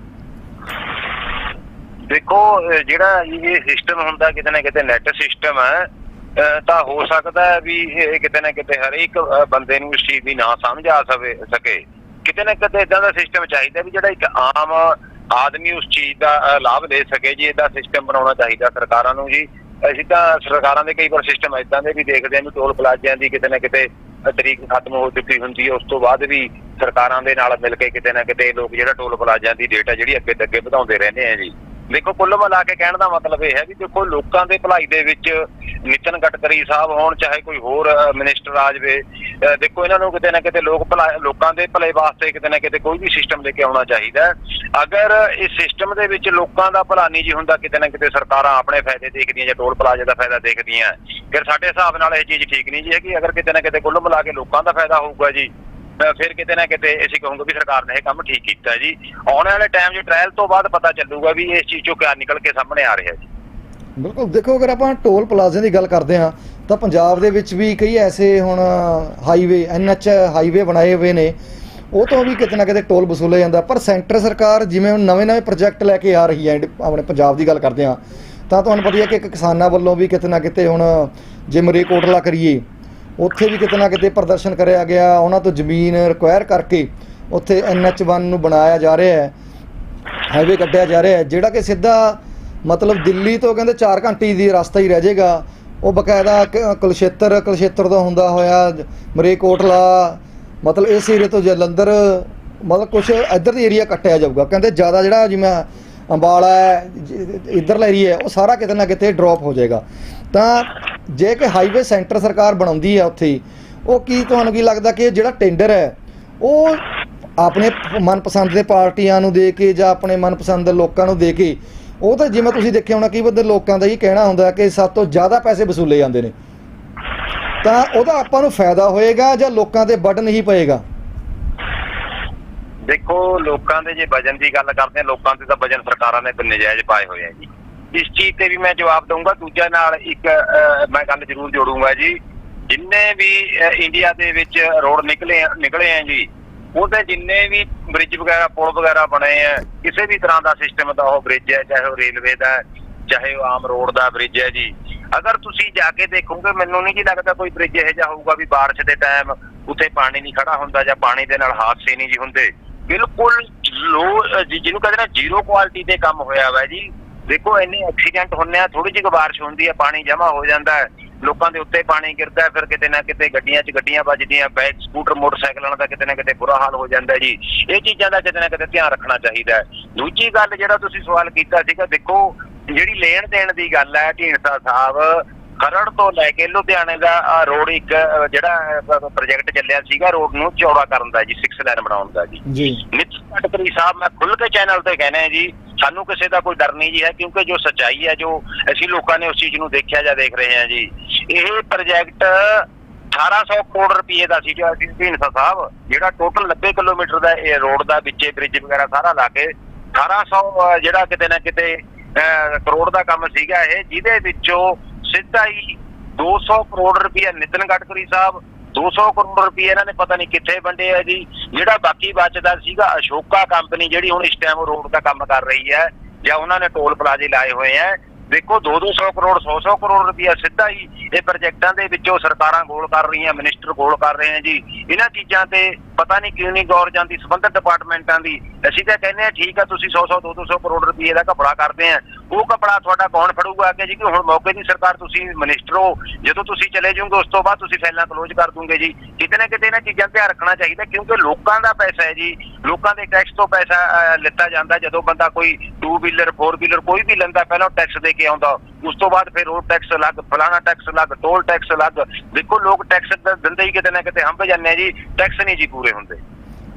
ਦੇਖੋ ਜਿਹੜਾ ਇਹ ਸਿਸਟਮ ਹੁੰਦਾ ਕਿਤੇ ਨਾ ਕਿਤੇ ਨੈਟ ਸਿਸਟਮ ਹੈ ਤਾਂ ਹੋ ਸਕਦਾ ਹੈ ਵੀ ਇਹ ਕਿਤੇ ਨਾ ਕਿਤੇ ਹਰੇਕ ਬੰਦੇ ਨੂੰ ਇਸ ਚੀਜ਼ ਦੀ ਨਾ ਸਮਝ ਆ ਸਕੇ। ਕਿਤੇ ਨਾ ਕਿਤੇ ਇਦਾਂ ਦਾ ਸਿਸਟਮ ਚਾਹੀਦਾ ਵੀ ਜਿਹੜਾ ਇੱਕ ਆਮ ਆਦਮੀ ਉਸ ਚੀਜ਼ ਦਾ ਲਾਭ ਲੈ ਸਕੇ ਜੀ, ਇਹਦਾ ਸਿਸਟਮ ਬਣਾਉਣਾ ਚਾਹੀਦਾ ਸਰਕਾਰਾਂ ਨੂੰ ਜੀ। ਅਸੀਂ ਤਾਂ ਸਰਕਾਰਾਂ ਦੇ ਕਈ ਵਾਰ ਸਿਸਟਮ ਇਦਾਂ ਦੇ ਵੀ ਦੇਖਦੇ ਹਾਂ ਵੀ ਟੋਲ ਪਲਾਜ਼ਿਆਂ ਦੀ ਕਿਤੇ ਨਾ ਕਿਤੇ ਤਰੀਕ ਖਤਮ ਹੋ ਚੁੱਕੀ ਹੁੰਦੀ ਹੈ। ਉਸ ਤੋਂ ਬਾਅਦ ਵੀ ਸਰਕਾਰਾਂ ਦੇ ਨਾਲ ਮਿਲ ਕੇ ਕਿਤੇ ਨਾ ਕਿਤੇ ਲੋਕ ਜਿਹੜਾ ਟੋਲ ਪਲਾਜ਼ਿਆਂ ਦੀ ਡੇਟਾ ਜਿਹੜੀ ਅੱਗੇ ਤੇ ਅੱਗੇ ਵਧਾਉਂਦੇ ਰਹਿੰਦੇ ਆ ਜੀ। ਦੇਖੋ ਕੁੱਲ ਮਿਲਾ ਕੇ ਕਹਿਣ ਦਾ ਮਤਲਬ ਇਹ ਹੈ ਵੀ ਦੇਖੋ ਲੋਕਾਂ ਦੇ ਭਲਾਈ ਦੇ ਵਿੱਚ ਨਿਤਨ ਗਡਕਰੀ ਸਾਹਿਬ ਹੋਣ, ਚਾਹੇ ਕੋਈ ਹੋਰ ਮਿਨਿਸਟਰ ਆ ਜਾਵੇ ਦੇਖੋ ਇਹਨਾਂ ਨੂੰ ਕਿਤੇ ਨਾ ਕਿਤੇ ਲੋਕ ਭਲਾ, ਲੋਕਾਂ ਦੇ ਭਲੇ ਵਾਸਤੇ ਕਿਤੇ ਨਾ ਕਿਤੇ ਕੋਈ ਵੀ ਸਿਸਟਮ ਲੈ ਕੇ ਆਉਣਾ ਚਾਹੀਦਾ ਅਗਰ ਇਸ ਸਿਸਟਮ ਦੇ ਵਿੱਚ ਲੋਕਾਂ ਦਾ ਭਲਾ ਨਹੀਂ ਜੀ ਹੁੰਦਾ, ਕਿਤੇ ਨਾ ਕਿਤੇ ਸਰਕਾਰਾਂ ਆਪਣੇ ਫਾਇਦੇ ਦੇਖਦੀਆਂ ਜਾਂ ਟੋਲ ਪਲਾਜ਼ੇ ਦਾ ਫਾਇਦਾ ਦੇਖਦੀਆਂ, ਫਿਰ ਸਾਡੇ ਹਿਸਾਬ ਨਾਲ ਇਹ ਚੀਜ਼ ਠੀਕ ਨਹੀਂ ਜੀ ਹੈਗੀ। ਅਗਰ ਕਿਤੇ ਨਾ ਕਿਤੇ ਕੁੱਲ ਮਿਲਾ ਕੇ ਲੋਕਾਂ ਦਾ ਫਾਇਦਾ ਹੋਊਗਾ ਜੀ ਫਿਰ ਕਿਤੇ ਨਾ ਕਿਤੇ ਅਸੀਂ ਕਹੂੰਗੇ ਵੀ ਸਰਕਾਰ ਨੇ ਇਹ ਕੰਮ ਠੀਕ ਕੀਤਾ ਜੀ। ਆਉਣ ਵਾਲੇ ਟਾਈਮ 'ਚ ਟ੍ਰਾਇਲ ਤੋਂ ਬਾਅਦ ਪਤਾ ਚੱਲੂਗਾ ਵੀ ਇਸ ਚੀਜ਼ 'ਚੋਂ ਕਿਆ ਨਿਕਲ ਕੇ ਸਾਹਮਣੇ ਆ ਰਿਹਾ ਜੀ। ਬਿਲਕੁਲ, ਦੇਖੋ ਅਗਰ ਆਪਾਂ ਟੋਲ ਪਲਾਜ਼ਿਆਂ ਦੀ ਗੱਲ ਕਰਦੇ ਹਾਂ, ਤਾਂ ਪੰਜਾਬ ਦੇ ਵਿੱਚ ਵੀ ਕਈ ਐਸੇ ਹੁਣ ਹਾਈਵੇ ਐਨਐਚ ਹਾਈਵੇ ਬਣਾਏ ਹੋਏ ਨੇ। ਉਹ ਤੋਂ ਵੀ ਕਿਤੇ ਨਾ ਕਿਤੇ ਟੋਲ ਵਸੂਲਿਆ ਜਾਂਦਾ। ਪਰ ਸੈਂਟਰ ਸਰਕਾਰ ਜਿਵੇਂ ਹੁਣ ਨਵੇਂ-ਨਵੇਂ ਪ੍ਰੋਜੈਕਟ ਲੈ ਕੇ ਆ ਰਹੀ ਹੈ ਆਪਣੇ ਪੰਜਾਬ ਦੀ ਗੱਲ ਕਰਦੇ ਹਾਂ, ਤਾਂ ਤੁਹਾਨੂੰ ਪਤਾ ਹੈ ਕਿ ਇੱਕ ਕਿਸਾਨਾਂ ਵੱਲੋਂ ਵੀ ਕਿਤੇ ਨਾ ਕਿਤੇ ਹੁਣ ਜੇ ਮਰੇਕੋਟਲਾ ਕਰੀਏ ਉੱਥੇ ਵੀ ਕਿਤੇ ਨਾ ਕਿਤੇ ਪ੍ਰਦਰਸ਼ਨ ਕਰਿਆ ਗਿਆ, ਉਹਨਾਂ ਤੋਂ ਜ਼ਮੀਨ ਰਿਕਵਾਇਰ ਕਰਕੇ ਉੱਥੇ ਐਨਐਚ 1 ਨੂੰ ਬਣਾਇਆ ਜਾ ਰਿਹਾ ਹੈ ਹਾਈਵੇ ਕੱਢਿਆ ਜਾ ਰਿਹਾ ਹੈ, ਜਿਹੜਾ ਕਿ ਸਿੱਧਾ ਮਤਲਬ ਦਿੱਲੀ ਤੋਂ ਕਹਿੰਦੇ 4 ਘੰਟੇ ਦੀ ਰਸਤਾ ਹੀ ਰਹਿ ਜਾਏਗਾ। ਉਹ ਬਕਾਇਦਾ ਕ- ਕੁਲਸ਼ੇਤਰ ਕੁਲਸ਼ੇਤਰ ਤੋਂ ਹੁੰਦਾ ਹੋਇਆ, ਮਰੇਕੋਟਲਾ, ਮਤਲਬ ਇਸ ਏਰੀਏ ਤੋਂ ਜਲੰਧਰ, ਮਤਲਬ ਕੁਝ ਇੱਧਰ ਦੀ ਏਰੀਆ ਕੱਟਿਆ ਜਾਊਗਾ। ਕਹਿੰਦੇ ਜ਼ਿਆਦਾ ਜਿਹੜਾ ਜਿਵੇਂ ਅੰਬਾਲਾ ਹੈ ਇੱਧਰਲਾ ਏਰੀਆ ਉਹ ਸਾਰਾ ਕਿਤੇ ਨਾ ਕਿਤੇ ਡ੍ਰੌਪ ਹੋ ਜਾਏਗਾ। ਤਾਂ ਜੇ ਕਿ ਹਾਈਵੇ ਸੈਂਟਰ ਸਰਕਾਰ ਬਣਾਉਂਦੀ ਹੈ ਉੱਥੇ ਉਹ ਕੀ ਤੁਹਾਨੂੰ ਕੀ ਲੱਗਦਾ ਕਿ ਜਿਹੜਾ ਟੈਂਡਰ ਹੈ, ਉਹ ਆਪਣੇ ਮਨਪਸੰਦ ਦੇ ਪਾਰਟੀਆਂ ਨੂੰ ਦੇ ਕੇ ਜਾਂ ਆਪਣੇ ਮਨਪਸੰਦ ਦੇ ਲੋਕਾਂ ਨੂੰ ਦੇ ਕੇ, ਉਹ ਤਾਂ ਜਿਵੇਂ ਤੁਸੀਂ ਦੇਖਿਆ ਹੋਣਾ, ਕਈ ਬੰਦੇ ਲੋਕਾਂ ਦਾ ਇਹ ਕਹਿਣਾ ਹੁੰਦਾ ਕਿ ਸਭ ਤੋਂ ਜ਼ਿਆਦਾ ਪੈਸੇ ਵਸੂਲੇ ਜਾਂਦੇ ਨੇ। ਤਾਂ ਉਹਦਾ ਆਪਾਂ ਨੂੰ ਫਾਇਦਾ ਹੋਏਗਾ ਜਾਂ ਲੋਕਾਂ ਤੇ ਬਟਨ ਹੀ ਪਏਗਾ? ਦੇਖੋ, ਲੋਕਾਂ ਦੇ ਜੇ ਵਜਨ ਦੀ ਗੱਲ ਕਰਦੇ ਆ ਲੋਕਾਂ ਤੇ ਤਾਂ ਵਜਨ ਸਰਕਾਰਾਂ ਨੇ ਨਜਾਇਜ਼ ਪਾਏ ਹੋਏ ਆ ਜੀ। ਇਸ ਚੀਜ਼ ਤੇ ਵੀ ਮੈਂ ਜਵਾਬ ਦਊਂਗਾ, ਦੂਜਾ ਨਾਲ ਇੱਕ ਮੈਂ ਗੱਲ ਜ਼ਰੂਰ ਜੋੜੂੰਗਾ ਜੀ। ਜਿੰਨੇ ਵੀ ਇੰਡੀਆ ਦੇ ਵਿੱਚ ਰੋਡ ਨਿਕਲੇ ਨਿਕਲੇ ਆ ਜੀ, ਉਹਦੇ ਜਿੰਨੇ ਵੀ ਬ੍ਰਿਜ ਵਗੈਰਾ, ਪੁਲ ਵਗੈਰਾ ਬਣੇ ਆ, ਕਿਸੇ ਵੀ ਤਰ੍ਹਾਂ ਦਾ ਸਿਸਟਮ ਦਾ ਉਹ ਬ੍ਰਿਜ ਹੈ, ਚਾਹੇ ਉਹ ਰੇਲਵੇ ਦਾ ਚਾਹੇ ਉਹ ਆਮ ਰੋਡ ਦਾ ਬ੍ਰਿਜ ਹੈ ਜੀ। ਅਗਰ ਤੁਸੀਂ ਜਾ ਕੇ ਦੇਖੋਗੇ, ਮੈਨੂੰ ਨਹੀਂ ਜੀ ਲੱਗਦਾ ਕੋਈ ਬ੍ਰਿਜ ਇਹੋ ਜਿਹਾ ਹੋਊਗਾ ਵੀ ਬਾਰਿਸ਼ ਦੇ ਟਾਈਮ ਉੱਥੇ ਪਾਣੀ ਨਹੀਂ ਖੜਾ ਹੁੰਦਾ ਜਾਂ ਪਾਣੀ ਦੇ ਨਾਲ ਹਾਦਸੇ ਨਹੀਂ ਜੀ ਹੁੰਦੇ। ਬਿਲਕੁਲ ਲੋ ਜਿਹਨੂੰ ਕਹਿੰਦੇ ਨਾ ਜ਼ੀਰੋ ਕੁਆਲਿਟੀ ਤੇ ਕੰਮ ਹੋਇਆ ਵਾ ਜੀ। ਦੇਖੋ, ਇੰਨੇ ਐਕਸੀਡੈਂਟ ਹੁੰਨੇ ਆ ਥੋੜੀ ਜਿਹੀ ਬਾਰਿਸ਼ ਹੁੰਦੀ ਹੈ ਪਾਣੀ ਜਮਾ ਹੋ ਜਾਂਦਾ ਹੈ। ਲੋਕਾਂ ਦੇ ਉੱਤੇ ਪਾਣੀ ਗਿਰਦਾ ਫਿਰ ਕਿਤੇ ਨਾ ਕਿਤੇ ਗੱਡੀਆਂ 'ਚ ਗੱਡੀਆਂ ਵੱਜਦੀਆਂ ਬੈਕ ਸਕੂਟਰ ਮੋਟਰਸਾਈਕਲਾਂ ਦਾ ਕਿਤੇ ਨਾ ਕਿਤੇ ਬੁਰਾ ਹਾਲ ਹੋ ਜਾਂਦਾ ਜੀ। ਇਹ ਚੀਜ਼ਾਂ ਦਾ ਕਿਤੇ ਨਾ ਕਿਤੇ ਧਿਆਨ ਰੱਖਣਾ ਚਾਹੀਦਾ ਹੈ। ਦੂਜੀ ਗੱਲ ਜਿਹੜਾ ਤੁਸੀਂ ਸਵਾਲ ਕੀਤਾ ਸੀਗਾ, ਦੇਖੋ, ਜਿਹੜੀ ਲੈਣ ਦੇਣ ਦੀ ਗੱਲ ਹੈ, ਢੀਂਡਸਾ ਸਾਹਿਬ ਖਰੜ ਤੋਂ ਲੈ ਕੇ ਲੁਧਿਆਣੇ ਦਾ ਰੋਡ ਇੱਕ ਜਿਹੜਾ ਪ੍ਰੋਜੈਕਟ ਚੱਲਿਆ ਸੀਗਾ ਰੋਡ ਨੂੰ ਚੌੜਾ ਕਰਨ ਦਾ ਜੀ 6 ਲੈਨ ਬਣਾਉਣ ਦਾ ਜੀ। ਜੀ। ਨਿਤ ਗਡਕਰੀ ਸਾਹਿਬ ਮੈਂ ਖੁੱਲ ਕੇ ਚੈਨਲ ਤੇ ਕਹਿੰਦਾ ਜੀ ਸਾਨੂੰ ਕਿਸੇ ਦਾ ਕੋਈ ਡਰ ਨਹੀਂ ਜੀ ਹੈ ਕਿਉਂਕਿ ਜੋ ਸੱਚਾਈ ਹੈ ਜੋ ਅਸੀਂ ਲੋਕਾਂ ਨੇ ਉਸ ਚੀਜ਼ ਨੂੰ ਦੇਖਿਆ ਜਾਂ ਦੇਖ ਰਹੇ ਹਾਂ ਜੀ ਇਹ ਪ੍ਰੋਜੈਕਟ 1800 ਕਰੋੜ ਰੁਪਏ ਦਾ ਸੀ ਜੋ ਢੀਂਡਸਾ ਸਾਹਿਬ ਜਿਹੜਾ ਟੋਟਲ 90 ਕਿਲੋਮੀਟਰ ਦਾ ਇਹ ਰੋਡ ਦਾ ਵਿੱਚੇ ਬ੍ਰਿਜ ਵਗੈਰਾ ਸਾਰਾ ਲਾ ਕੇ 1800 ਅਹ, ਜਿਹੜਾ ਕਿਤੇ ਨਾ ਕਿਤੇ ਕਰੋੜ ਦਾ ਕੰਮ ਸੀਗਾ ਇਹ ਜਿਹਦੇ ਵਿੱਚੋਂ ਸਿੱਧਾ ਹੀ 200 ਕਰੋੜ ਰੁਪਏ ਨਿਤਨ ਗਡਕਰੀ ਸਾਹਿਬ 200 ਕਰੋੜ ਰੁਪਏ ਇਹਨਾਂ ਨੇ ਪਤਾ ਨਹੀਂ ਕਿੱਥੇ ਵੰਡੇ ਆ ਜੀ। ਜਿਹੜਾ ਬਾਕੀ ਬਚਦਾ ਸੀਗਾ ਅਸ਼ੋਕਾ ਕੰਪਨੀ ਜਿਹੜੀ ਹੁਣ ਇਸ ਟਾਈਮ ਰੋਡ ਦਾ ਕੰਮ ਕਰ ਰਹੀ ਹੈ, ਜਾਂ ਉਹਨਾਂ ਨੇ ਟੋਲ ਪਲਾਜ਼ੇ ਲਾਏ ਹੋਏ ਆ ਦੇਖੋ 2-200 ਕਰੋੜ 100-100 ਕਰੋੜ ਰੁਪਇਆ ਸਿੱਧਾ ਹੀ ਇਹ ਪ੍ਰੋਜੈਕਟਾਂ ਦੇ ਵਿੱਚੋਂ ਸਰਕਾਰਾਂ ਗੋਲ ਕਰ ਰਹੀਆਂ ਮਿਨਿਸਟਰ ਗੋਲ ਕਰ ਰਹੇ ਆ ਜੀ। ਇਹਨਾਂ ਚੀਜ਼ਾਂ ਤੇ ਪਤਾ ਨਹੀਂ ਕਿਉਂ ਨਹੀਂ ਗੌਰ ਜਾਂਦੀ ਸੰਬੰਧਿਤ ਡਿਪਾਰਟਮੈਂਟਾਂ ਦੀ। ਅਸੀਂ ਤਾਂ ਕਹਿੰਦੇ ਆ ਠੀਕ ਆ ਤੁਸੀਂ 100-100 200 ਕਰੋੜ ਰੁਪਏ ਦਾ ਕਪੜਾ ਕਰਦੇ ਆ। ਉਹ ਕਪੜਾ ਤੁਹਾਡਾ ਕੌਣ ਫੜੂਗਾ ਅੱਗੇ ਜੀ? ਕਿ ਹੁਣ ਮੌਕੇ ਦੀ ਸਰਕਾਰ ਤੁਸੀਂ ਮਿਨਿਸਟਰ ਹੋ। ਜਦੋਂ ਤੁਸੀਂ ਚਲੇ ਜਾਓਗੇ ਉਸ ਤੋਂ ਬਾਅਦ ਤੁਸੀਂ ਫਾਈਲਾਂ ਕਲੋਜ਼ ਕਰ ਦੂੰਗੇ ਜੀ। ਕਿਤੇ ਨਾ ਕਿਤੇ ਇਹਨਾਂ ਚੀਜ਼ਾਂ ਧਿਆਨ ਰੱਖਣਾ ਚਾਹੀਦਾ ਕਿਉਂਕਿ ਲੋਕਾਂ ਦਾ ਪੈਸਾ ਹੈ ਜੀ। ਲੋਕਾਂ ਦੇ ਟੈਕਸ ਤੋਂ ਪੈਸਾ ਅਹ, ਲਿੱਤਾ ਜਾਂਦਾ। ਜਦੋਂ ਬੰਦਾ ਕੋਈ 2 ਵੀਲਰ 4 ਵੀਲਰ ਕੋਈ ਵੀ ਲੈਂਦਾ ਪਹਿਲਾਂ ਟੈਕਸ ਦੇ ਕੇ ਆਉਂਦਾ। ਉਸ ਤੋਂ ਬਾਅਦ ਫਿਰ ਰੋਡ ਟੈਕਸ ਅਲੱਗ, ਫਲਾਣਾ ਟੈਕਸ ਅਲੱਗ ਟੋਲ ਟੈਕਸ ਅਲੱਗ। ਦੇਖੋ ਲੋਕ ਟੈਕਸ ਦਿੰਦੇ ਹੀ ਕਿਤੇ ਨਾ ਕਿਤੇ ਹੰਭ ਜਾਂਦੇ ਆ ਜੀ ਟੈਕਸ ਨਹੀਂ ਜੀ ਪੂਰੇ ਹੁੰਦੇ।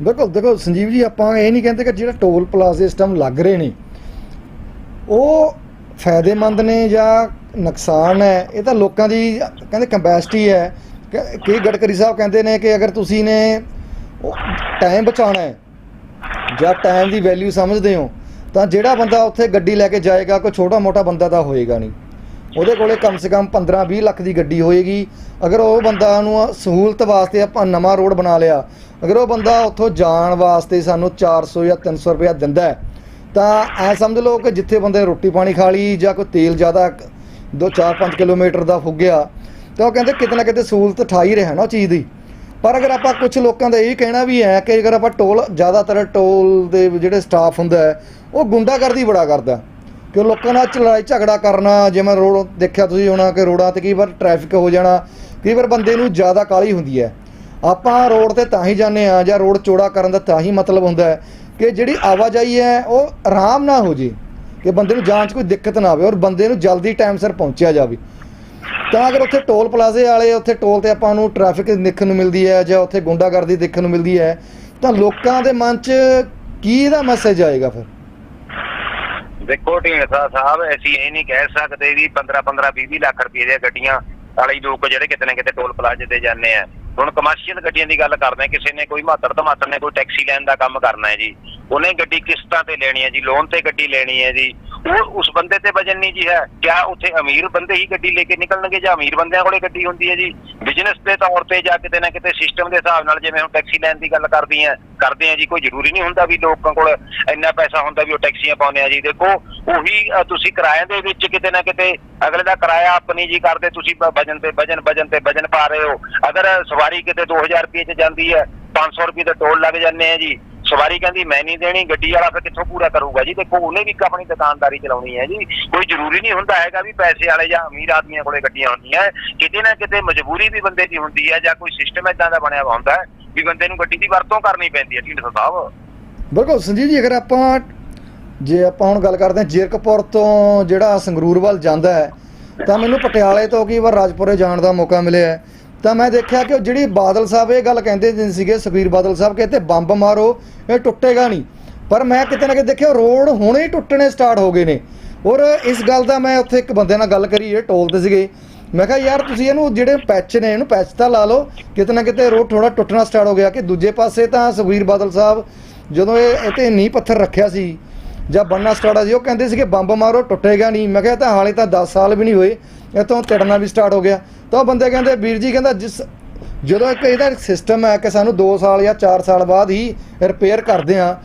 ਬਿਲਕੁਲ, ਦੇਖੋ ਸੰਜੀਵ ਜੀ, ਆਪਾਂ ਇਹ ਨਹੀਂ ਕਹਿੰਦੇ ਕਿ ਜਿਹੜਾ ਟੋਲ ਪਲਾਜ਼ੇ ਸਿਸਟਮ ਲੱਗ ਰਹੇ ਨੇ, ਉਹ ਫਾਇਦੇਮੰਦ ਨੇ ਜਾਂ ਨੁਕਸਾਨ ਹੈ? ਇਹ ਤਾਂ ਲੋਕਾਂ ਦੀ ਕਹਿੰਦੇ ਕੰਪੈਸਿਟੀ ਹੈ। ਕਿ- ਕਈ ਗਡਕਰੀ ਸਾਹਿਬ ਕਹਿੰਦੇ ਨੇ ਕਿ ਅਗਰ ਤੁਸੀਂ ਨੇ ਟਾਈਮ ਬਚਾਉਣਾ ਹੈ ਜਾਂ ਟਾਈਮ ਦੀ ਵੈਲਿਊ ਸਮਝਦੇ ਹੋ ਤਾਂ ਜਿਹੜਾ ਬੰਦਾ ਉੱਥੇ ਗੱਡੀ ਲੈ ਕੇ ਜਾਏਗਾ, ਕੋਈ ਛੋਟਾ ਮੋਟਾ ਬੰਦਾ ਤਾਂ ਹੋਏਗਾ ਨਹੀਂ। ਉਹਦੇ ਕੋਲੇ ਕਮ ਸੇ ਕਮ 15-20 ਲੱਖ ਦੀ ਗੱਡੀ ਹੋਏਗੀ। ਅਗਰ ਉਹ ਬੰਦਾ ਨੂੰ ਸਹੂਲਤ ਵਾਸਤੇ ਆਪਾਂ ਨਵਾਂ ਰੋਡ ਬਣਾ ਲਿਆ, ਅਗਰ ਉਹ ਬੰਦਾ ਉੱਥੋਂ ਜਾਣ ਵਾਸਤੇ ਸਾਨੂੰ 400 ਜਾਂ 300 ਰੁਪਇਆ ਦਿੰਦਾ ਤਾਂ ਐ ਸਮਝ ਲਓ ਕਿ ਜਿੱਥੇ ਬੰਦੇ ਰੋਟੀ ਪਾਣੀ ਖਾ ਲਈ ਜਾਂ ਕੋਈ ਤੇਲ ਜ਼ਿਆਦਾ 2-4-5 ਕਿਲੋਮੀਟਰ ਦਾ ਫੁੱਗਿਆ ਤਾਂ ਉਹ ਕਹਿੰਦੇ ਕਿਤੇ ਨਾ ਕਿਤੇ ਸਹੂਲਤ ਠਾ ਹੀ ਰਿਹਾ ਨਾ ਉਹ ਚੀਜ਼ ਦੀ। ਪਰ ਅਗਰ ਆਪਾਂ ਕੁਝ ਲੋਕਾਂ ਦਾ ਇਹ ਕਹਿਣਾ ਵੀ ਹੈ ਕਿ ਅਗਰ ਆਪਾਂ ਟੋਲ, ਜ਼ਿਆਦਾਤਰ ਟੋਲ ਦੇ ਜਿਹੜੇ ਸਟਾਫ ਹੁੰਦਾ ਹੈ, ਉਹ ਗੁੰਡਾਗਰਦੀ ਬੜਾ ਕਰਦਾ। ਕਿ ਲੋਕਾਂ ਨਾਲ ਚ ਲੜਾਈ ਝਗੜਾ ਕਰਨਾ, ਜਿਵੇਂ ਰੋਡ, ਦੇਖਿਆ ਤੁਸੀਂ ਹੋਣਾ ਕਿ ਰੋਡਾਂ ਤੇ ਕਈ ਵਾਰ ਟ੍ਰੈਫਿਕ ਹੋ ਜਾਣਾ, ਕਈ ਵਾਰ ਬੰਦੇ ਨੂੰ ਜ਼ਿਆਦਾ ਕਾਲੀ ਹੁੰਦੀ ਹੈ। ਆਪਾਂ ਰੋਡ ਤੇ ਤਾਂ ਹੀ ਜਾਂਦੇ ਆ ਜਾਂ ਰੋਡ ਚੌੜਾ ਕਰਨ ਦਾ ਤਾਂ ਹੀ ਮਤਲਬ ਹੁੰਦਾ ਹੈ ਕਿ ਜਿਹੜੀ ਆਵਾਜਾਈ ਹੈ, ਉਹ ਆਰਾਮ ਨਾਲ ਹੋ ਜੇ, ਕਿ ਬੰਦੇ ਨੂੰ ਜਾਂਚ ਕੋਈ ਦਿੱਕਤ ਨਾ ਆਵੇ ਔਰ ਬੰਦੇ ਨੂੰ ਜਲਦੀ ਟਾਈਮ ਸਿਰ ਪਹੁੰਚਿਆ ਜਾਵੇ। ਤਾਂ ਅਗਰ ਉੱਥੇ ਟੋਲ ਪਲਾਜ਼ੇ ਵਾਲੇ, ਉੱਥੇ ਟੋਲ ਤੇ ਆਪਾਂ ਨੂੰ ਟ੍ਰੈਫਿਕ ਦੇਖਣ ਨੂੰ ਮਿਲਦੀ ਹੈ ਜਾਂ ਉੱਥੇ ਗੁੰਡਾਗਰਦੀ ਦੇਖਣ ਨੂੰ ਮਿਲਦੀ ਹੈ, ਤਾਂ ਲੋਕਾਂ ਦੇ ਮਨ 'ਚ ਕੀ ਇਹਦਾ ਮੈਸੇਜ ਆਏਗਾ ਫਿਰ? ਦੇਖੋ, ਢੀਂਡਸਾ ਸਾਹਿਬ, ਅਸੀਂ ਇਹ ਨਹੀਂ ਕਹਿ ਸਕਦੇ ਵੀ 15 15 20 ਲੱਖ ਰੁਪਏ ਦੀਆਂ ਗੱਡੀਆਂ ਵਾਲੇ ਲੋਕ ਜਿਹੜੇ ਕਿਤੇ ਨਾ ਕਿਤੇ ਟੋਲ ਪਲਾਜ਼ੇ ਤੇ ਜਾਂਦੇ ਆ। ਹੁਣ ਕਮਰਸ਼ੀਅਲ ਗੱਡੀਆਂ ਦੀ ਗੱਲ ਕਰਦੇ ਕਿਸੇ ਨੇ ਕੋਈ ਮਾਤਰ ਧਮਾਤਰ ਨੇ ਕੋਈ ਟੈਕਸੀ ਲੈਣ ਦਾ ਕੰਮ ਕਰਨਾ ਹੈ ਜੀ। ਉਹਨੇ ਗੱਡੀ ਕਿਸ਼ਤਾਂ ਤੇ ਲੈਣੀ ਹੈ ਜੀ ਲੋਨ ਤੇ ਗੱਡੀ ਲੈਣੀ ਹੈ ਜੀ। ਉਸ ਬੰਦੇ ਤੇ ਵਜਨ ਨਹੀਂ ਜੀ ਹੈ। ਕਿਆ ਉੱਥੇ ਅਮੀਰ ਬੰਦੇ ਹੀ ਗੱਡੀ ਲੈ ਕੇ ਨਿਕਲਣਗੇ ਜਾਂ ਅਮੀਰ ਬੰਦਿਆਂ ਕੋਲੇ ਗੱਡੀ ਹੁੰਦੀ ਹੈ ਜੀ? ਬਿਜ਼ਨਸ ਦੇ ਤੌਰ ਤੇ ਜਾਂ ਕਿਤੇ ਨਾ ਕਿਤੇ ਸਿਸਟਮ ਦੇ ਹਿਸਾਬ ਨਾਲ ਜਿਵੇਂ ਹੁਣ ਟੈਕਸੀ ਲੈਣ ਦੀ ਗੱਲ ਕਰਦੀ ਹੈ, ਕਰਦੇ ਆ ਜੀ, ਕੋਈ ਜ਼ਰੂਰੀ ਨਹੀਂ ਹੁੰਦਾ ਵੀ ਲੋਕਾਂ ਕੋਲ ਇੰਨਾ ਪੈਸਾ ਹੁੰਦਾ ਵੀ ਉਹ ਟੈਕਸੀਆਂ ਪਾਉਂਦੇ ਆ ਜੀ। ਦੇਖੋ, ਉਹੀ ਤੁਸੀਂ ਕਿਰਾਏ ਦੇ ਵਿੱਚ ਕਿਤੇ ਨਾ ਕਿਤੇ ਅਗਲੇ ਦਾ ਕਿਰਾਇਆ ਆਪਣੀ ਜੀ ਕਰਦੇ, ਤੁਸੀਂ ਵਜਨ ਤੇ, ਵਜਨ ਵਜਨ ਤੇ ਵਜਨ ਪਾ ਰਹੇ ਹੋ। ਅਗਰ ਸਵਾਰੀ ਕਿਤੇ 2000 ਰੁਪਏ ਚ ਜਾਂਦੀ ਹੈ 500 ਰੁਪਏ ਦਾ ਟੋਲ ਲੱਗ ਜਾਂਦੇ ਆ ਜੀ। ਸਵਾਰੀ ਕਹਿੰਦੀ, ਮੈਂ ਨਹੀਂ ਦੇਣੀ, ਗੱਡੀ ਵਾਲਾ ਫਿਰ ਕਿੱਥੋਂ ਪੂਰਾ ਕਰੂਗਾ ਜੀ? ਦੇਖੋ, ਉਹਨੇ ਵੀ ਆਪਣੀ ਦੁਕਾਨਦਾਰੀ ਚਲਾਉਣੀ ਹੈ ਜੀ। ਕੋਈ ਜ਼ਰੂਰੀ ਨਹੀਂ ਹੁੰਦਾ ਹੈਗਾ ਵੀ ਪੈਸੇ ਵਾਲੇ ਜਾਂ ਅਮੀਰ ਆਦਮੀਆਂ ਕੋਲੇ ਗੱਡੀਆਂ ਹੁੰਦੀਆਂ। ਕਿਤੇ ਨਾ ਕਿਤੇ ਮਜਬੂਰੀ ਵੀ ਬੰਦੇ ਦੀ ਹੁੰਦੀ ਹੈ ਜਾਂ ਕੋਈ ਸਿਸਟਮ ਇਦਾਂ ਦਾ ਬਣਿਆ ਹੁੰਦਾ ਵੀ ਬੰਦੇ ਨੂੰ ਗੱਡੀ ਦੀ ਵਰਤੋਂ ਕਰਨੀ ਪੈਂਦੀ ਹੈ। ਢੀਂਡਸਾ ਸਾਹਿਬ? ਬਿਲਕੁਲ ਸੰਜੀਵ ਜੀ, ਅਗਰ ਆਪਾਂ ਜੇ ਆਪਾਂ ਹੁਣ ਗੱਲ ਕਰਦੇ ਹਾਂ ਜੀਰਕਪੁਰ ਤੋਂ ਜਿਹੜਾ ਸੰਗਰੂਰ ਵੱਲ ਜਾਂਦਾ ਹੈ, ਤਾਂ ਮੈਨੂੰ ਪਟਿਆਲੇ ਤੋਂ ਕਈ ਵਾਰ ਰਾਜਪੁਰੇ ਜਾਣ ਦਾ ਮੌਕਾ ਮਿਲਿਆ ਹੈ। ਤਾਂ ਮੈਂ ਦੇਖਿਆ ਕਿ ਉਹ ਜਿਹੜੀ ਬਾਦਲ ਸਾਹਿਬ ਇਹ ਗੱਲ ਕਹਿੰਦੇ ਸੀਗੇ ਸੁਖਬੀਰ ਬਾਦਲ ਸਾਹਿਬ ਕਹਿੰਦੇ ਬੰਬ ਮਾਰੋ, ਇਹ ਟੁੱਟੇਗਾ ਨਹੀਂ। ਪਰ ਮੈਂ ਕਿਤੇ ਨਾ ਕਿਤੇ ਦੇਖਿਆ, ਰੋਡ ਹੁਣੇ ਹੀ ਟੁੱਟਣੇ ਸਟਾਰਟ ਹੋ ਗਏ ਨੇ। ਔਰ ਇਸ ਗੱਲ ਦਾ ਮੈਂ ਉੱਥੇ ਇੱਕ ਬੰਦੇ ਨਾਲ ਗੱਲ ਕਰੀ, ਇਹ ਟੋਲ ਸੀਗੇ। ਮੈਂ ਕਿਹਾ, ਯਾਰ, ਤੁਸੀਂ ਇਹਨੂੰ ਜਿਹੜੇ ਪੈਚ ਨੇ, ਇਹਨੂੰ ਪੈਚ ਤਾਂ ਲਾ ਲਓ। ਕਿਤੇ ਨਾ ਕਿਤੇ ਰੋਡ ਥੋੜਾ ਟੁੱਟਣਾ ਸਟਾਰਟ ਹੋ ਗਿਆ ਕਿ ਦੂਜੇ ਪਾਸੇ ਤਾਂ ਸੁਖਬੀਰ ਬਾਦਲ ਸਾਹਿਬ ਜਦੋਂ ਇਹ ਇੱਥੇ ਤੇ ਨੀਂਹ ਪੱਥਰ ਰੱਖਿਆ ਸੀ ਜਾਂ ਬਣਨਾ ਸਟਾਰਟ ਆ ਸੀ, ਉਹ ਕਹਿੰਦੇ ਸੀ ਕਿ ਬੰਬ ਮਾਰੋ, ਟੁੱਟੇਗਾ ਨਹੀਂ। ਮੈਂ ਕਿਹਾ ਤਾਂ ਹਾਲੇ ਤਾਂ 10 ਸਾਲ ਵੀ ਨਹੀਂ ਹੋਏ ਇਤੋਂ ਤਿੜਨਾ ਵੀ ਸਟਾਰਟ ਹੋ ਗਿਆ। ਤਾਂ ਉਹ ਬੰਦੇ ਕਹਿੰਦੇ, ਵੀਰ ਜੀ ਕਹਿੰਦਾ, ਜਿਸ ਜਦੋਂ ਇੱਕ ਇਹਦਾ ਸਿਸਟਮ ਹੈ ਕਿ ਸਾਨੂੰ 2 ਸਾਲ ਜਾਂ 4 ਸਾਲ ਬਾਅਦ ਹੀ ਰਿਪੇਅਰ ਕਰਦੇ ਆ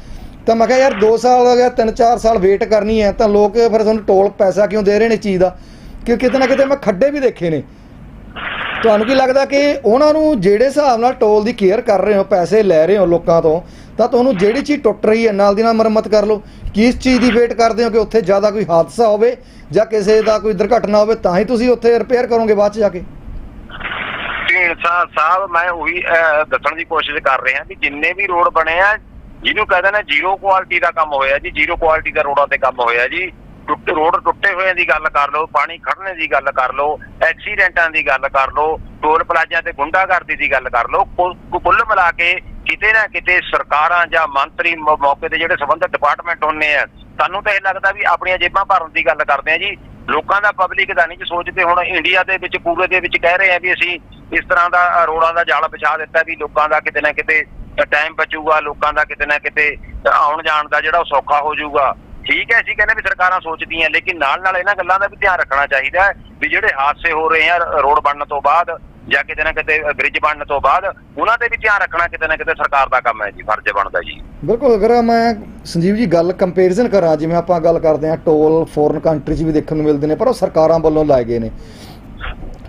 ਤਾਂ ਮੈਂ ਕਿਹਾ, ਯਾਰ 2 ਸਾਲ ਹੋ ਗਿਆ 3-4 ਸਾਲ ਵੇਟ ਕਰਨੀ ਹੈ, ਤਾਂ ਲੋਕ ਫਿਰ ਤੁਹਾਨੂੰ ਟੋਲ ਪੈਸਾ ਕਿਉਂ ਦੇ ਰਹੇ ਨੇ ਇਸ ਚੀਜ਼ ਦਾ? ਕਿ ਕਿਤੇ ਨਾ ਕਿਤੇ ਮੈਂ ਖੱਡੇ ਵੀ ਦੇਖੇ ਨੇ। ਤੁਹਾਨੂੰ ਕੀ ਲੱਗਦਾ ਕਿ ਉਹਨਾਂ ਨੂੰ ਜਿਹੜੇ ਹਿਸਾਬ ਨਾਲ ਟੋਲ ਦੀ ਕੇਅਰ ਕਰ ਰਹੇ ਹੋ, ਪੈਸੇ ਲੈ ਰਹੇ ਹੋ ਲੋਕਾਂ ਤੋਂ, ਤਾਂ ਤੁਹਾਨੂੰ ਜਿਹੜੀ ਚੀਜ਼ ਟੁੱਟ ਰਹੀ ਹੈ, ਨਾਲ ਦੀ ਨਾਲ ਮੁਰੰਮਤ ਕਰ ਲਓ। ਕਿਸ ਚੀਜ਼ ਦੀ ਵੇਟ ਕਰਦੇ ਹੋ ਕਿ ਉੱਥੇ ਜ਼ਿਆਦਾ ਕੋਈ ਹਾਦਸਾ ਹੋਵੇ ਜਾਂ ਕਿਸੇ ਦਾ ਕੋਈ ਦੁਰਘਟਨਾ ਹੋਵੇ, ਤਾਂ ਹੀ ਤੁਸੀਂ ਉੱਥੇ ਰਿਪੇਅਰ ਕਰੋਗੇ ਬਾਅਦ ਚ ਜਾ ਕੇ? ਢੀਂਡਸਾ ਸਾਹਿਬ ਮੈਂ ਉਹੀ ਅਹ, ਦੱਸਣ ਦੀ ਕੋਸ਼ਿਸ਼ ਕਰ ਰਿਹਾ ਵੀ ਜਿੰਨੇ ਵੀ ਰੋਡ ਬਣੇ ਆ ਜਿਹਨੂੰ ਕਹਿੰਦੇ ਨੇ ਜ਼ੀਰੋ ਕੁਆਲਿਟੀ ਦਾ ਕੰਮ ਹੋਇਆ ਜੀ ਜ਼ੀਰੋ ਕੁਆਲਿਟੀ ਦਾ ਰੋਡਾਂ ਤੇ ਕੰਮ ਹੋਇਆ ਜੀ। ਟੁੱਟੇ ਰੋਡ ਟੁੱਟੇ ਹੋਏ ਦੀ ਗੱਲ ਕਰ ਲਓ ਪਾਣੀ ਖੜਨੇ ਦੀ ਗੱਲ ਕਰ ਲਓ ਐਕਸੀਡੈਂਟਾਂ ਦੀ ਗੱਲ ਕਰ ਲਓ ਟੋਲ ਪਲਾਜ਼ਿਆਂ ਤੇ ਗੁੰਡਾਗਰਦੀ ਦੀ ਗੱਲ ਕਰ ਲਓ ਕੁੱਲ ਮਿਲਾ ਕੇ ਕਿਤੇ ਨਾ ਕਿਤੇ ਸਰਕਾਰਾਂ ਜਾਂ ਮੰਤਰੀ ਮੌਕੇ ਤੇ ਜਿਹੜੇ ਸੰਬੰਧਿਤ ਡਿਪਾਰਟਮੈਂਟ ਹੁੰਨੇ ਆ ਸਾਨੂੰ ਤਾਂ ਇਹ ਲੱਗਦਾ ਵੀ ਆਪਣੀਆਂ ਜੇਬਾਂ ਭਰਨ ਦੀ ਗੱਲ ਕਰਦੇ ਆ ਜੀ। ਲੋਕਾਂ ਦਾ ਪਬਲਿਕ ਦਾ ਨਹੀਂ ਜੀ ਸੋਚਦੇ ਹੁਣ ਇੰਡੀਆ ਦੇ ਵਿੱਚ ਪੂਰੇ ਦੇ ਵਿੱਚ ਕਹਿ ਰਹੇ ਆ ਵੀ ਅਸੀਂ ਇਸ ਤਰ੍ਹਾਂ ਦਾ ਅ, ਦਾ ਜਾਲ ਵਿਛਾ ਦਿੱਤਾ ਵੀ ਲੋਕਾਂ ਦਾ ਕਿਤੇ ਨਾ ਕਿਤੇ ਟਾਈਮ ਬਚੂਗਾ ਲੋਕਾਂ ਦਾ ਕਿਤੇ ਨਾ ਕਿਤੇ ਆਉਣ ਜਾਣ ਦਾ ਜਿਹੜਾ ਉਹ ਸੌਖਾ ਹੋ ਜਾਊਗਾ। ਠੀਕ ਹੈ ਅਸੀਂ ਕਹਿੰਦੇ ਵੀ ਸਰਕਾਰਾਂ ਸੋਚਦੀਆਂ ਲੇਕਿਨ ਨਾਲ ਨਾਲ ਇਹਨਾਂ ਗੱਲਾਂ ਦਾ ਵੀ ਧਿਆਨ ਰੱਖਣਾ ਚਾਹੀਦਾ ਵੀ ਜਿਹੜੇ ਹਾਦਸੇ ਹੋ ਰਹੇ ਆ ਰੋਡ ਬਣਨ ਤੋਂ ਬਾਅਦ ਜਾਂ ਕਿਤੇ ਨਾ ਕਿਤੇ ਬ੍ਰਿਜ ਬਣਨ ਤੋਂ ਬਾਅਦ ਉਹਨਾਂ ਤੇ ਵੀ ਧਿਆਨ ਰੱਖਣਾ ਕਿਤੇ ਨਾ ਕਿਤੇ ਸਰਕਾਰ ਦਾ ਕੰਮ ਹੈ ਜੀ ਫਰਜ਼ ਬਣਦਾ ਜੀ। ਬਿਲਕੁਲ ਅਗਰ ਮੈਂ ਸੰਜੀਵ ਜੀ ਗੱਲ ਕੰਪੈਰੀਜ਼ਨ ਕਰਾਂ ਜਿਵੇਂ ਆਪਾਂ ਗੱਲ ਕਰਦੇ ਹਾਂ ਟੋਲ ਫੋਰਨ ਕੰਟਰੀ 'ਚ ਵੀ ਦੇਖਣ ਨੂੰ ਮਿਲਦੇ ਨੇ ਪਰ ਉਹ ਸਰਕਾਰਾਂ ਵੱਲੋਂ ਲਾਏ ਗਏ ਨੇ।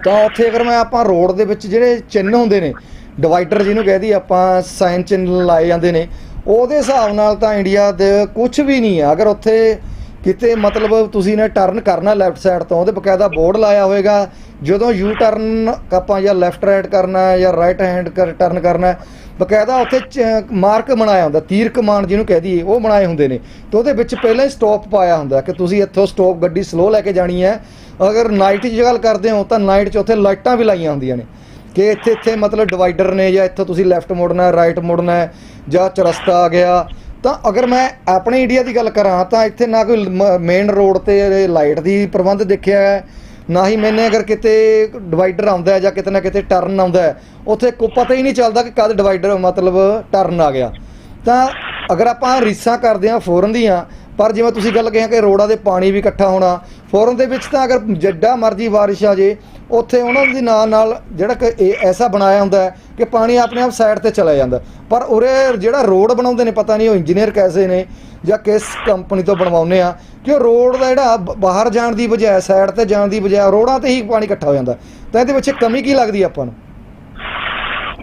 ਤਾਂ ਉੱਥੇ ਅਗਰ ਮੈਂ ਆਪਾਂ ਰੋਡ ਦੇ ਵਿੱਚ ਜਿਹੜੇ ਚਿੰਨ੍ਹ ਹੁੰਦੇ ਨੇ, ਡਿਵਾਈਡਰ ਜਿਹਨੂੰ ਕਹਦੀ ਆਪਾਂ, ਸਾਈਨ ਚਿੰਨ੍ਹ ਲਾਏ ਜਾਂਦੇ ਨੇ, ਉਹਦੇ ਹਿਸਾਬ ਨਾਲ ਤਾਂ ਇੰਡੀਆ ਦੇ ਕੁਝ ਵੀ ਨਹੀਂ ਹੈ। ਅਗਰ ਉੱਥੇ ਕਿਤੇ ਮਤਲਬ ਤੁਸੀਂ ਨੇ ਟਰਨ ਕਰਨਾ ਲੈਫਟ ਸਾਈਡ ਤੋਂ, ਉਹਦੇ ਬਕਾਇਦਾ ਬੋਰਡ ਲਾਇਆ ਹੋਵੇਗਾ। ਜਦੋਂ ਯੂ ਟਰਨ ਆਪਾਂ ਜਾਂ ਲੈਫਟ ਰਾਈਟ ਕਰਨਾ ਜਾਂ ਰਾਈਟ ਹੈਂਡ ਕਰ ਟਰਨ ਕਰਨਾ ਬਕਾਇਦਾ ਉੱਥੇ ਚ- ਮਾਰਕ ਬਣਾਇਆ ਹੁੰਦਾ, ਤੀਰ ਕਮਾਨ ਜਿਹਨੂੰ ਕਹਿ ਦਈਏ, ਉਹ ਬਣਾਏ ਹੁੰਦੇ ਨੇ। ਤੇ ਉਹਦੇ ਵਿੱਚ ਪਹਿਲਾਂ ਹੀ ਸਟਾਪ ਪਾਇਆ ਹੁੰਦਾ ਕਿ ਤੁਸੀਂ ਇੱਥੋਂ ਸਟਾਪ ਗੱਡੀ ਸਲੋ ਲੈ ਕੇ ਜਾਣੀ ਹੈ। ਅਗਰ ਨਾਈਟ 'ਚ ਗੱਲ ਕਰਦੇ ਹੋ ਤਾਂ ਨਾਈਟ 'ਚ ਉੱਥੇ ਲਾਈਟਾਂ ਵੀ ਲਾਈਆਂ ਹੁੰਦੀਆਂ ਨੇ। ਕਿ ਇੱਥੇ ਇੱਥੇ ਮਤਲਬ ਡਿਵਾਈਡਰ ਨੇ ਜਾਂ ਇੱਥੋਂ ਤੁਸੀਂ ਲੈਫਟ ਮੁੜਨਾ ਹੈ ਰਾਈਟ ਮੁੜਨਾ ਹੈ, ਜਾਂ ਚਰਸਤਾ ਆ ਗਿਆ। ਤਾਂ ਅਗਰ ਮੈਂ ਆਪਣੇ ਇੰਡੀਆ ਦੀ ਗੱਲ ਕਰਾਂ ਤਾਂ ਇੱਥੇ ਨਾ ਕੋਈ ਮੇਨ ਰੋਡ ਤੇ ਲਾਈਟ ਦੀ ਪ੍ਰਬੰਧ ਦੇਖਿਆ ਹੈ ਨਾ ਹੀ ਮੈਨੇ ਅਗਰ ਕਿਤੇ ਡਿਵਾਈਡਰ ਆਉਂਦਾ ਹੈ ਜਾਂ ਕਿਤੇ ਨਾ ਕਿਤੇ ਟਰਨ ਆਉਂਦਾ ਹੈ, ਉੱਥੇ ਕੋ ਪਤਾ ਹੀ ਨਹੀਂ ਚੱਲਦਾ ਕਿ ਕਦ ਡਿਵਾਈਡਰ ਮਤਲਬ ਟਰਨ ਆ ਗਿਆ। ਤਾਂ ਅਗਰ ਆਪਾਂ ਰੀਸਾਂ ਕਰਦੇ ਹਾਂ ਫੋਰਨ ਦੀਆਂ, ਪਰ ਜਿਵੇਂ ਤੁਸੀਂ ਗੱਲ ਕਿਹਾ ਕਿ ਰੋਡਾਂ ਦੇ ਪਾਣੀ ਵੀ ਇਕੱਠਾ ਹੋਣਾ, ਫੋਰਨ ਦੇ ਵਿੱਚ ਤਾਂ ਅਗਰ ਜੱਡਾ ਮਰਜ਼ੀ ਬਾਰਿਸ਼ ਆ ਜੇ, ਉੱਥੇ ਉਹਨਾਂ ਦੇ ਨਾਲ ਨਾਲ ਜਿਹੜਾ ਕਿ ਇਹ ਐਸਾ ਬਣਾਇਆ ਹੁੰਦਾ ਹੈ ਕਿ ਪਾਣੀ ਆਪਣੇ ਆਪ ਸਾਈਡ ਤੇ ਚਲਾ ਜਾਂਦਾ। ਪਰ ਉਰੇ ਜਿਹੜਾ ਰੋਡ ਬਣਾਉਂਦੇ ਨੇ, ਪਤਾ ਨਹੀਂ ਉਹ ਇੰਜੀਨੀਅਰ ਕੈਸੇ ਨੇ ਜਾਂ ਕਿਸ ਕੰਪਨੀ ਤੋਂ ਬਣਵਾਉਂਦੇ ਆ ਕਿ ਉਹ ਰੋਡ ਦਾ ਜਿਹੜਾ ਬਾਹਰ ਜਾਣ ਦੀ ਬਜਾਏ ਸਾਈਡ ਤੇ ਜਾਣ ਦੀ ਬਜਾਏ ਰੋਡਾਂ ਤੇ ਹੀ ਪਾਣੀ ਇਕੱਠਾ ਹੋ ਜਾਂਦਾ। ਤਾਂ ਇਹਦੇ ਵਿੱਚ ਕਮੀ ਕੀ ਲੱਗਦੀ ਆਪਾਂ ਨੂੰ?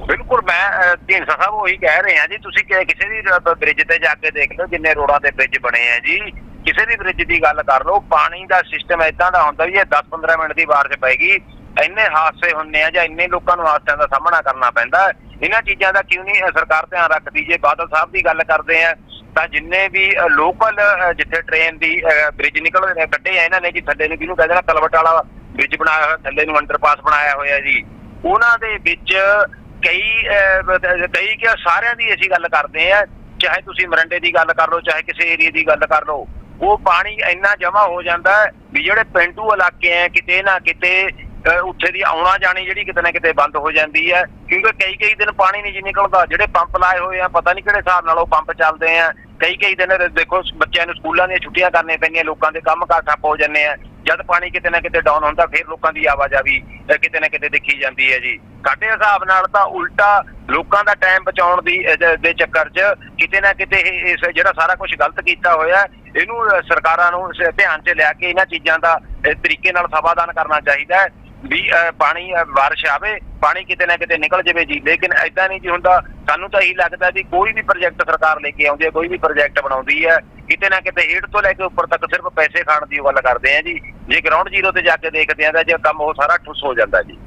ਬਿਲਕੁਲ ਮੈਂ ਅਹ, ਸਾਹਿਬ ਉਹੀ ਕਹਿ ਰਹੇ ਆ ਜੀ ਤੁਸੀਂ ਕਿਸੇ ਵੀ ਬ੍ਰਿਜ ਤੇ ਜਾ ਕੇ ਦੇਖ ਲਓ ਜਿੰਨੇ ਰੋਡਾਂ ਤੇ ਬ੍ਰਿਜ ਬਣੇ ਆ ਜੀ ਕਿਸੇ ਵੀ ਬ੍ਰਿਜ ਦੀ ਗੱਲ ਕਰ ਲਓ ਪਾਣੀ ਦਾ ਸਿਸਟਮ ਇਦਾਂ ਦਾ ਹੁੰਦਾ ਵੀ ਇਹ 10-15 ਮਿੰਟ ਦੀ ਬਾਰਿਸ਼ ਪੈਗੀ ਇੰਨੇ ਹਾਦਸੇ ਹੁੰਨੇ ਆ ਜਾਂ ਇੰਨੇ ਲੋਕਾਂ ਨੂੰ ਹਾਦਸਿਆਂ ਦਾ ਸਾਹਮਣਾ ਕਰਨਾ ਪੈਂਦਾ ਇਹਨਾਂ ਚੀਜ਼ਾਂ ਦਾ ਕਿਉਂ ਨਹੀਂ ਸਰਕਾਰ ਧਿਆਨ ਰੱਖਦੀ ਜੇ ਬਾਦਲ ਸਾਹਿਬ ਦੀ ਗੱਲ ਕਰਦੇ ਆ ਤਾਂ ਜਿੰਨੇ ਵੀ ਲੋਕਲ ਜਿੱਥੇ ਟ੍ਰੇਨ ਦੀ ਬ੍ਰਿਜ ਨਿਕਲ ਕੱਢੇ ਆ ਇਹਨਾਂ ਨੇ ਜੀ, ਥੱਲੇ ਨੂੰ ਕਿਹਨੂੰ ਕਹਿੰਦੇ ਨੇ ਕਲਵਟ ਵਾਲਾ ਬ੍ਰਿਜ ਬਣਾਇਆ ਹੋਇਆ, ਥੱਲੇ ਨੂੰ ਅੰਡਰਪਾਸ ਬਣਾਇਆ ਹੋਇਆ ਜੀ। ਉਹਨਾਂ ਦੇ ਵਿੱਚ ਕਈ ਕਈ ਕਿ ਸਾਰਿਆਂ ਦੀ ਅਸੀਂ ਗੱਲ ਕਰਦੇ ਆ, ਚਾਹੇ ਤੁਸੀਂ ਮਰੰਡੇ ਦੀ ਗੱਲ ਕਰ ਲਓ, ਚਾਹੇ ਕਿਸੇ ਏਰੀਆ ਦੀ ਗੱਲ ਕਰ ਲਓ, ਉਹ ਪਾਣੀ ਇੰਨਾ ਜਮਾ ਹੋ ਜਾਂਦਾ ਵੀ ਜਿਹੜੇ ਪਿੰਡੂ ਇਲਾਕੇ ਆ, ਕਿਤੇ ਨਾ ਕਿਤੇ ਉੱਥੇ ਦੀ ਆਉਣਾ ਜਾਣੀ ਜਿਹੜੀ ਕਿਤੇ ਨਾ ਕਿਤੇ ਬੰਦ ਹੋ ਜਾਂਦੀ ਹੈ ਕਿਉਂਕਿ ਕਈ ਕਈ ਦਿਨ ਪਾਣੀ ਨਹੀਂ ਜੀ ਨਿਕਲਦਾ। ਜਿਹੜੇ ਪੰਪ ਲਾਏ ਹੋਏ ਆ, ਪਤਾ ਨਹੀਂ ਕਿਹੜੇ ਹਿਸਾਬ ਨਾਲ ਉਹ ਪੰਪ ਚੱਲਦੇ ਆ। ਕਈ ਕਈ ਦਿਨ ਦੇਖੋ ਬੱਚਿਆਂ ਨੂੰ ਸਕੂਲਾਂ ਦੀਆਂ ਛੁੱਟੀਆਂ ਕਰਨੀਆਂ ਪੈਂਦੀਆਂ, ਲੋਕਾਂ ਦੇ ਕੰਮ ਕਾਰ ਠੱਪ ਹੋ ਜਾਂਦੇ ਆ। ਜਦ ਪਾਣੀ ਕਿਤੇ ਨਾ ਕਿਤੇ ਡਾਊਨ ਹੁੰਦਾ, ਫਿਰ ਲੋਕਾਂ ਦੀ ਆਵਾਜਾਈ ਕਿਤੇ ਨਾ ਕਿਤੇ ਦੇਖੀ ਜਾਂਦੀ ਹੈ ਜੀ। ਸਾਡੇ ਹਿਸਾਬ ਨਾਲ ਤਾਂ ਉਲਟਾ ਲੋਕਾਂ ਦਾ ਟਾਈਮ ਬਚਾਉਣ ਦੀ ਦੇ- ਚੱਕਰ 'ਚ ਕਿਤੇ ਨਾ ਕਿਤੇ ਇਹ, ਇਸ ਜਿਹੜਾ ਸਾਰਾ ਕੁਝ ਗਲਤ ਕੀਤਾ ਹੋਇਆ, ਇਹਨੂੰ ਸਰਕਾਰਾਂ ਨੂੰ ਧਿਆਨ 'ਚ ਲਿਆ ਕੇ ਇਹਨਾਂ ਚੀਜ਼ਾਂ ਦਾ ਤਰੀਕੇ ਨਾਲ ਸਮਾਧਾਨ ਕਰਨਾ ਚਾਹੀਦਾ ਹੈ। ਵੀ ਪਾਣੀ ਬਾਰਿਸ਼ ਆਵੇ, ਪਾਣੀ ਕਿਤੇ ਨਾ ਕਿਤੇ ਨਿਕਲ ਜਾਵੇ ਜੀ। ਲੇਕਿਨ ਐਦਾਂ ਨਹੀਂ ਜੀ ਹੁੰਦਾ। ਸਾਨੂੰ ਤਾਂ ਇਹੀ ਲੱਗਦਾ ਵੀ ਕੋਈ ਵੀ ਪ੍ਰੋਜੈਕਟ ਸਰਕਾਰ ਲੈ ਕੇ ਆਉਂਦੀ ਹੈ, ਕੋਈ ਵੀ ਪ੍ਰੋਜੈਕਟ ਬਣਾਉਂਦੀ ਹੈ, ਕਿਤੇ ਨਾ ਕਿਤੇ ਹੇਠ ਤੋਂ ਲੈ ਕੇ ਉੱਪਰ ਤੱਕ ਸਿਰਫ ਪੈਸੇ ਖਾਣ ਦੀ ਗੱਲ ਕਰਦੇ ਆ ਜੀ। ਜੇ ਗਰਾਊਂਡ ਜ਼ੀਰੋ ਤੇ ਜਾ ਕੇ ਦੇਖਦੇ ਆ ਤਾਂ ਜੇ ਕੰਮ ਉਹ ਸਾਰਾ ਠੁੱਸ ਹੋ ਜਾਂਦਾ ਜੀ।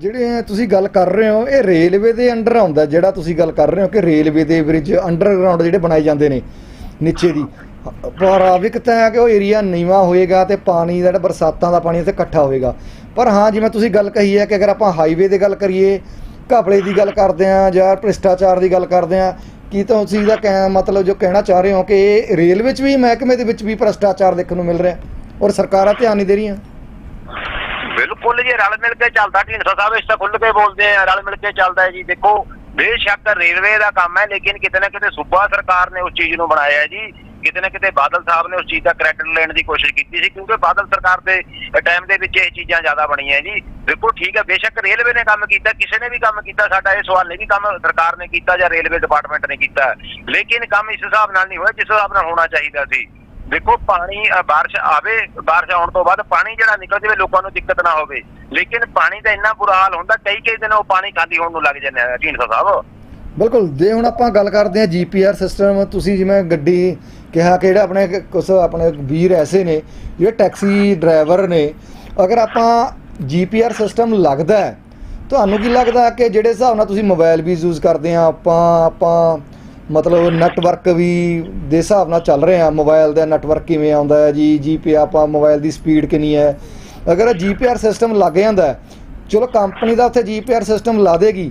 ਜਿਹੜੇ ਤੁਸੀਂ ਗੱਲ ਕਰ ਰਹੇ ਹੋ, ਇਹ ਰੇਲਵੇ ਦੇ ਅੰਡਰ ਆਉਂਦਾ ਜਿਹੜਾ ਤੁਸੀਂ ਗੱਲ ਕਰ ਰਹੇ ਹੋ ਕਿ ਰੇਲਵੇ ਦੇ ਬ੍ਰਿਜ ਅੰਡਰਗਰਾਉਂਡ ਜਿਹੜੇ ਬਣਾਏ ਜਾਂਦੇ ਨੇ, ਨੀਚੇ ਦੀ। ਪ੍ਰਭਾਵਿਕਤਾ ਹੈ ਕਿ ਉਹ ਏਰੀਆ ਨੀਵਾ ਹੋਏਗਾ ਤੇ ਪਾਣੀ ਜਿਹੜਾ ਬਰਸਾਤਾਂ ਦਾ ਪਾਣੀ ਉੱਥੇ ਇਕੱਠਾ ਹੋਵੇਗਾ ਪਰ ਹਾਂ, ਜਿਵੇਂ ਤੁਸੀਂ ਗੱਲ ਕਹੀ ਹੈ ਕਿ ਅਗਰ ਆਪਾਂ ਹਾਈਵੇ ਦੀ ਗੱਲ ਕਰੀਏ, ਘਪਲੇ ਦੀ ਗੱਲ ਕਰਦੇ ਆ ਜਾਂ ਭ੍ਰਿਸ਼ਟਾਚਾਰ ਦੀ ਗੱਲ ਕਰਦੇ ਆ ਕੀ ਤੁਸੀਂ ਦਾ ਕਹਿ ਮਤਲਬ ਜੋ ਕਹਿਣਾ ਚਾਹ ਰਹੇ ਹੋ ਕਿ ਇਹ ਰੇਲ ਵਿੱਚ ਵੀ, ਮਹਿਕਮੇ ਦੇ ਵਿੱਚ ਵੀ ਭ੍ਰਿਸ਼ਟਾਚਾਰ ਦੇਖਣ ਨੂੰ ਮਿਲ ਰਿਹਾ ਔਰ ਸਰਕਾਰਾਂ ਧਿਆਨ ਨਹੀਂ ਦੇ ਰਹੀਆਂ? ਬਿਲਕੁਲ ਜੀ, ਰਲ ਮਿਲ ਕੇ ਚੱਲਦਾ, ਢੀਂਡਸਾ ਸਾਹਿਬ ਇਸ ਤਾਂ ਖੁੱਲ ਕੇ ਬੋਲਦੇ ਆ, ਰਲ ਮਿਲ ਕੇ ਚੱਲਦਾ ਹੈ ਜੀ। ਦੇਖੋ, ਬੇਸ਼ੱਕ ਰੇਲਵੇ ਦਾ ਕੰਮ ਹੈ, ਲੇਕਿਨ ਕਿਤੇ ਨਾ ਕਿਤੇ ਸੂਬਾ ਸਰਕਾਰ ਨੇ ਉਸ ਚੀਜ਼ ਨੂੰ ਬਣਾਇਆ ਜੀ। ਕਿਤੇ ਨਾ ਕਿਤੇ ਬਾਦਲ ਸਾਹਿਬ ਨੇ ਉਸ ਚੀਜ਼ ਦਾ ਕ੍ਰੈਡਿਟ ਲੈਣ ਦੀ ਕੋਸ਼ਿਸ਼ ਕੀਤੀ ਸੀ ਕਿਉਂਕਿ ਬਾਦਲ ਸਰਕਾਰ ਦੇ ਟਾਈਮ ਦੇ ਵਿੱਚ ਇਹ ਚੀਜ਼ਾਂ ਜ਼ਿਆਦਾ ਬਣੀਆਂ ਜੀ। ਦੇਖੋ ਠੀਕ ਹੈ ਬੇਸ਼ੱਕ ਰੇਲਵੇ ਨੇ ਕੰਮ ਕੀਤਾ ਕਿਸੇ ਨੇ ਵੀ ਕੰਮ ਕੀਤਾ ਸਾਡਾ ਇਹ ਸਵਾਲ ਨਹੀਂ ਵੀ ਕੰਮ ਸਰਕਾਰ ਨੇ ਕੀਤਾ ਜਾਂ ਰੇਲਵੇ ਡਿਪਾਰਟਮੈਂਟ ਨੇ ਕੀਤਾ। ਲੇਕਿਨ ਕੰਮ ਇਸ ਹਿਸਾਬ ਨਾਲ ਨਹੀਂ ਹੋਇਆ ਜਿਸ ਹਿਸਾਬ ਨਾਲ ਹੋਣਾ ਚਾਹੀਦਾ ਸੀ। ਦੇਖੋ ਪਾਣੀ ਅ, ਆਵੇ ਬਾਰਿਸ਼ ਆਉਣ ਤੋਂ ਬਾਅਦ ਪਾਣੀ ਜਿਹੜਾ ਨਿਕਲ ਜਾਵੇ ਲੋਕਾਂ ਨੂੰ ਦਿੱਕਤ ਨਾ ਹੋਵੇ। ਲੇਕਿਨ ਪਾਣੀ ਦਾ ਇੰਨਾ ਬੁਰਾ ਹਾਲ ਹੁੰਦਾ ਕਈ ਕਈ ਦਿਨ ਉਹ ਪਾਣੀ ਖਾਲੀ ਹੋਣ ਨੂੰ ਲੱਗ ਜਾਂਦਾ ਆ ਢੀਂਡਸਾ ਸਾਹਿਬ। ਬਿਲਕੁਲ ਜੇ ਹੁਣ ਆਪਾਂ ਗੱਲ ਕਰਦੇ ਹਾਂ ਜੀਪੀਆਰ ਸਿਸਟਮ ਤੁਸੀਂ ਜਿਵੇਂ ਗੱਡੀ ਕਿਹਾ ਕਿ ਜਿਹੜਾ ਆਪਣੇ ਕੁਝ ਆਪਣੇ ਵੀਰ ਐਸੇ ਨੇ, ਜਿਹੜੇ ਟੈਕਸੀ ਡਰਾਈਵਰ ਨੇ, ਅਗਰ ਆਪਾਂ ਜੀਪੀਆਰ ਸਿਸਟਮ ਲੱਗਦਾ ਹੈ, ਤੁਹਾਨੂੰ ਕੀ ਲੱਗਦਾ ਕਿ ਜਿਹੜੇ ਹਿਸਾਬ ਨਾਲ ਤੁਸੀਂ ਮੋਬਾਈਲ ਵੀ ਯੂਜ਼ ਕਰਦੇ ਆ ਆਪਾਂ ਆਪਾਂ ਮਤਲਬ ਨੈਟਵਰਕ ਵੀ ਦੇ ਹਿਸਾਬ ਨਾਲ ਚੱਲ ਰਹੇ ਆ ਮੋਬਾਈਲ ਦਾ ਨੈਟਵਰਕ ਕਿਵੇਂ ਆਉਂਦਾ ਹੈ, ਜੀ ਜੀਪੀ ਆਪਾਂ ਮੋਬਾਈਲ ਦੀ ਸਪੀਡ ਕਿੰਨੀ ਹੈ, ਅਗਰ ਜੀਪੀਆਰ ਸਿਸਟਮ ਲੱਗ ਜਾਂਦਾ ਚਲੋ ਕੰਪਨੀ ਦਾ ਉੱਥੇ ਜੀਪੀਆਰ ਸਿਸਟਮ ਲਾ ਦੇਗੀ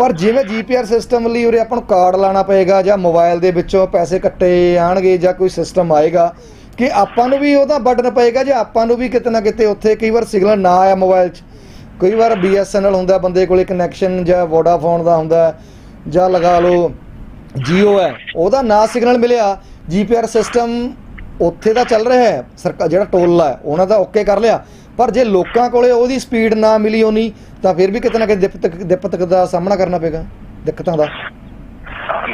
ਪਰ ਜਿਵੇਂ ਜੀਪੀਆਰ ਸਿਸਟਮ ਲਈ ਉਰੇ ਆਪਾਂ ਨੂੰ ਕਾਰਡ ਲਾਣਾ ਪਏਗਾ ਜਾਂ ਮੋਬਾਈਲ ਦੇ ਵਿੱਚੋਂ ਪੈਸੇ ਕੱਟੇ ਆਣਗੇ ਜਾਂ ਕੋਈ ਸਿਸਟਮ ਆਏਗਾ, ਕਿ ਆਪਾਂ ਨੂੰ ਵੀ ਉਹਦਾ ਬਟਨ ਪਏਗਾ ਜੇ ਆਪਾਂ ਨੂੰ ਵੀ ਕਿਤੇ ਨਾ ਕਿਤੇ ਉੱਥੇ ਕਈ ਵਾਰ ਸਿਗਨਲ ਨਾ ਆਇਆ ਮੋਬਾਈਲ 'ਚ। ਕਈ ਵਾਰ BSNL ਹੁੰਦਾ ਬੰਦੇ ਕੋਲੇ ਕਨੈਕਸ਼ਨ ਜਾਂ ਵੋਡਾਫੋਨ ਦਾ ਹੁੰਦਾ, ਜਾਂ ਲਗਾ ਲਓ ਜੀਓ ਹੈ, ਉਹਦਾ ਨਾ ਸਿਗਨਲ ਮਿਲਿਆ, ਜੀਪੀਆਰ ਸਿਸਟਮ ਉੱਥੇ ਦਾ ਚੱਲ ਰਿਹਾ ਹੈ ਸਰਕਾਰ ਜਿਹੜਾ ਟੋਲ ਹੈ, ਉਹਨਾਂ ਦਾ ਓਕੇ ਕਰ ਲਿਆ। ਪਰ ਜੇ ਲੋਕਾਂ ਕੋਲੇ ਉਹਦੀ ਸਪੀਡ ਨਾ ਮਿਲੀ ਹੋਣੀ ਤਾਂ ਫਿਰ ਵੀ ਕਿਤੇ ਨਾ ਕਿਤੇ ਦਿੱਕਤ ਦਿੱਕਤ ਦਾ ਸਾਹਮਣਾ ਕਰਨਾ ਪਏਗਾ, ਦਿੱਕਤਾਂ ਦਾ।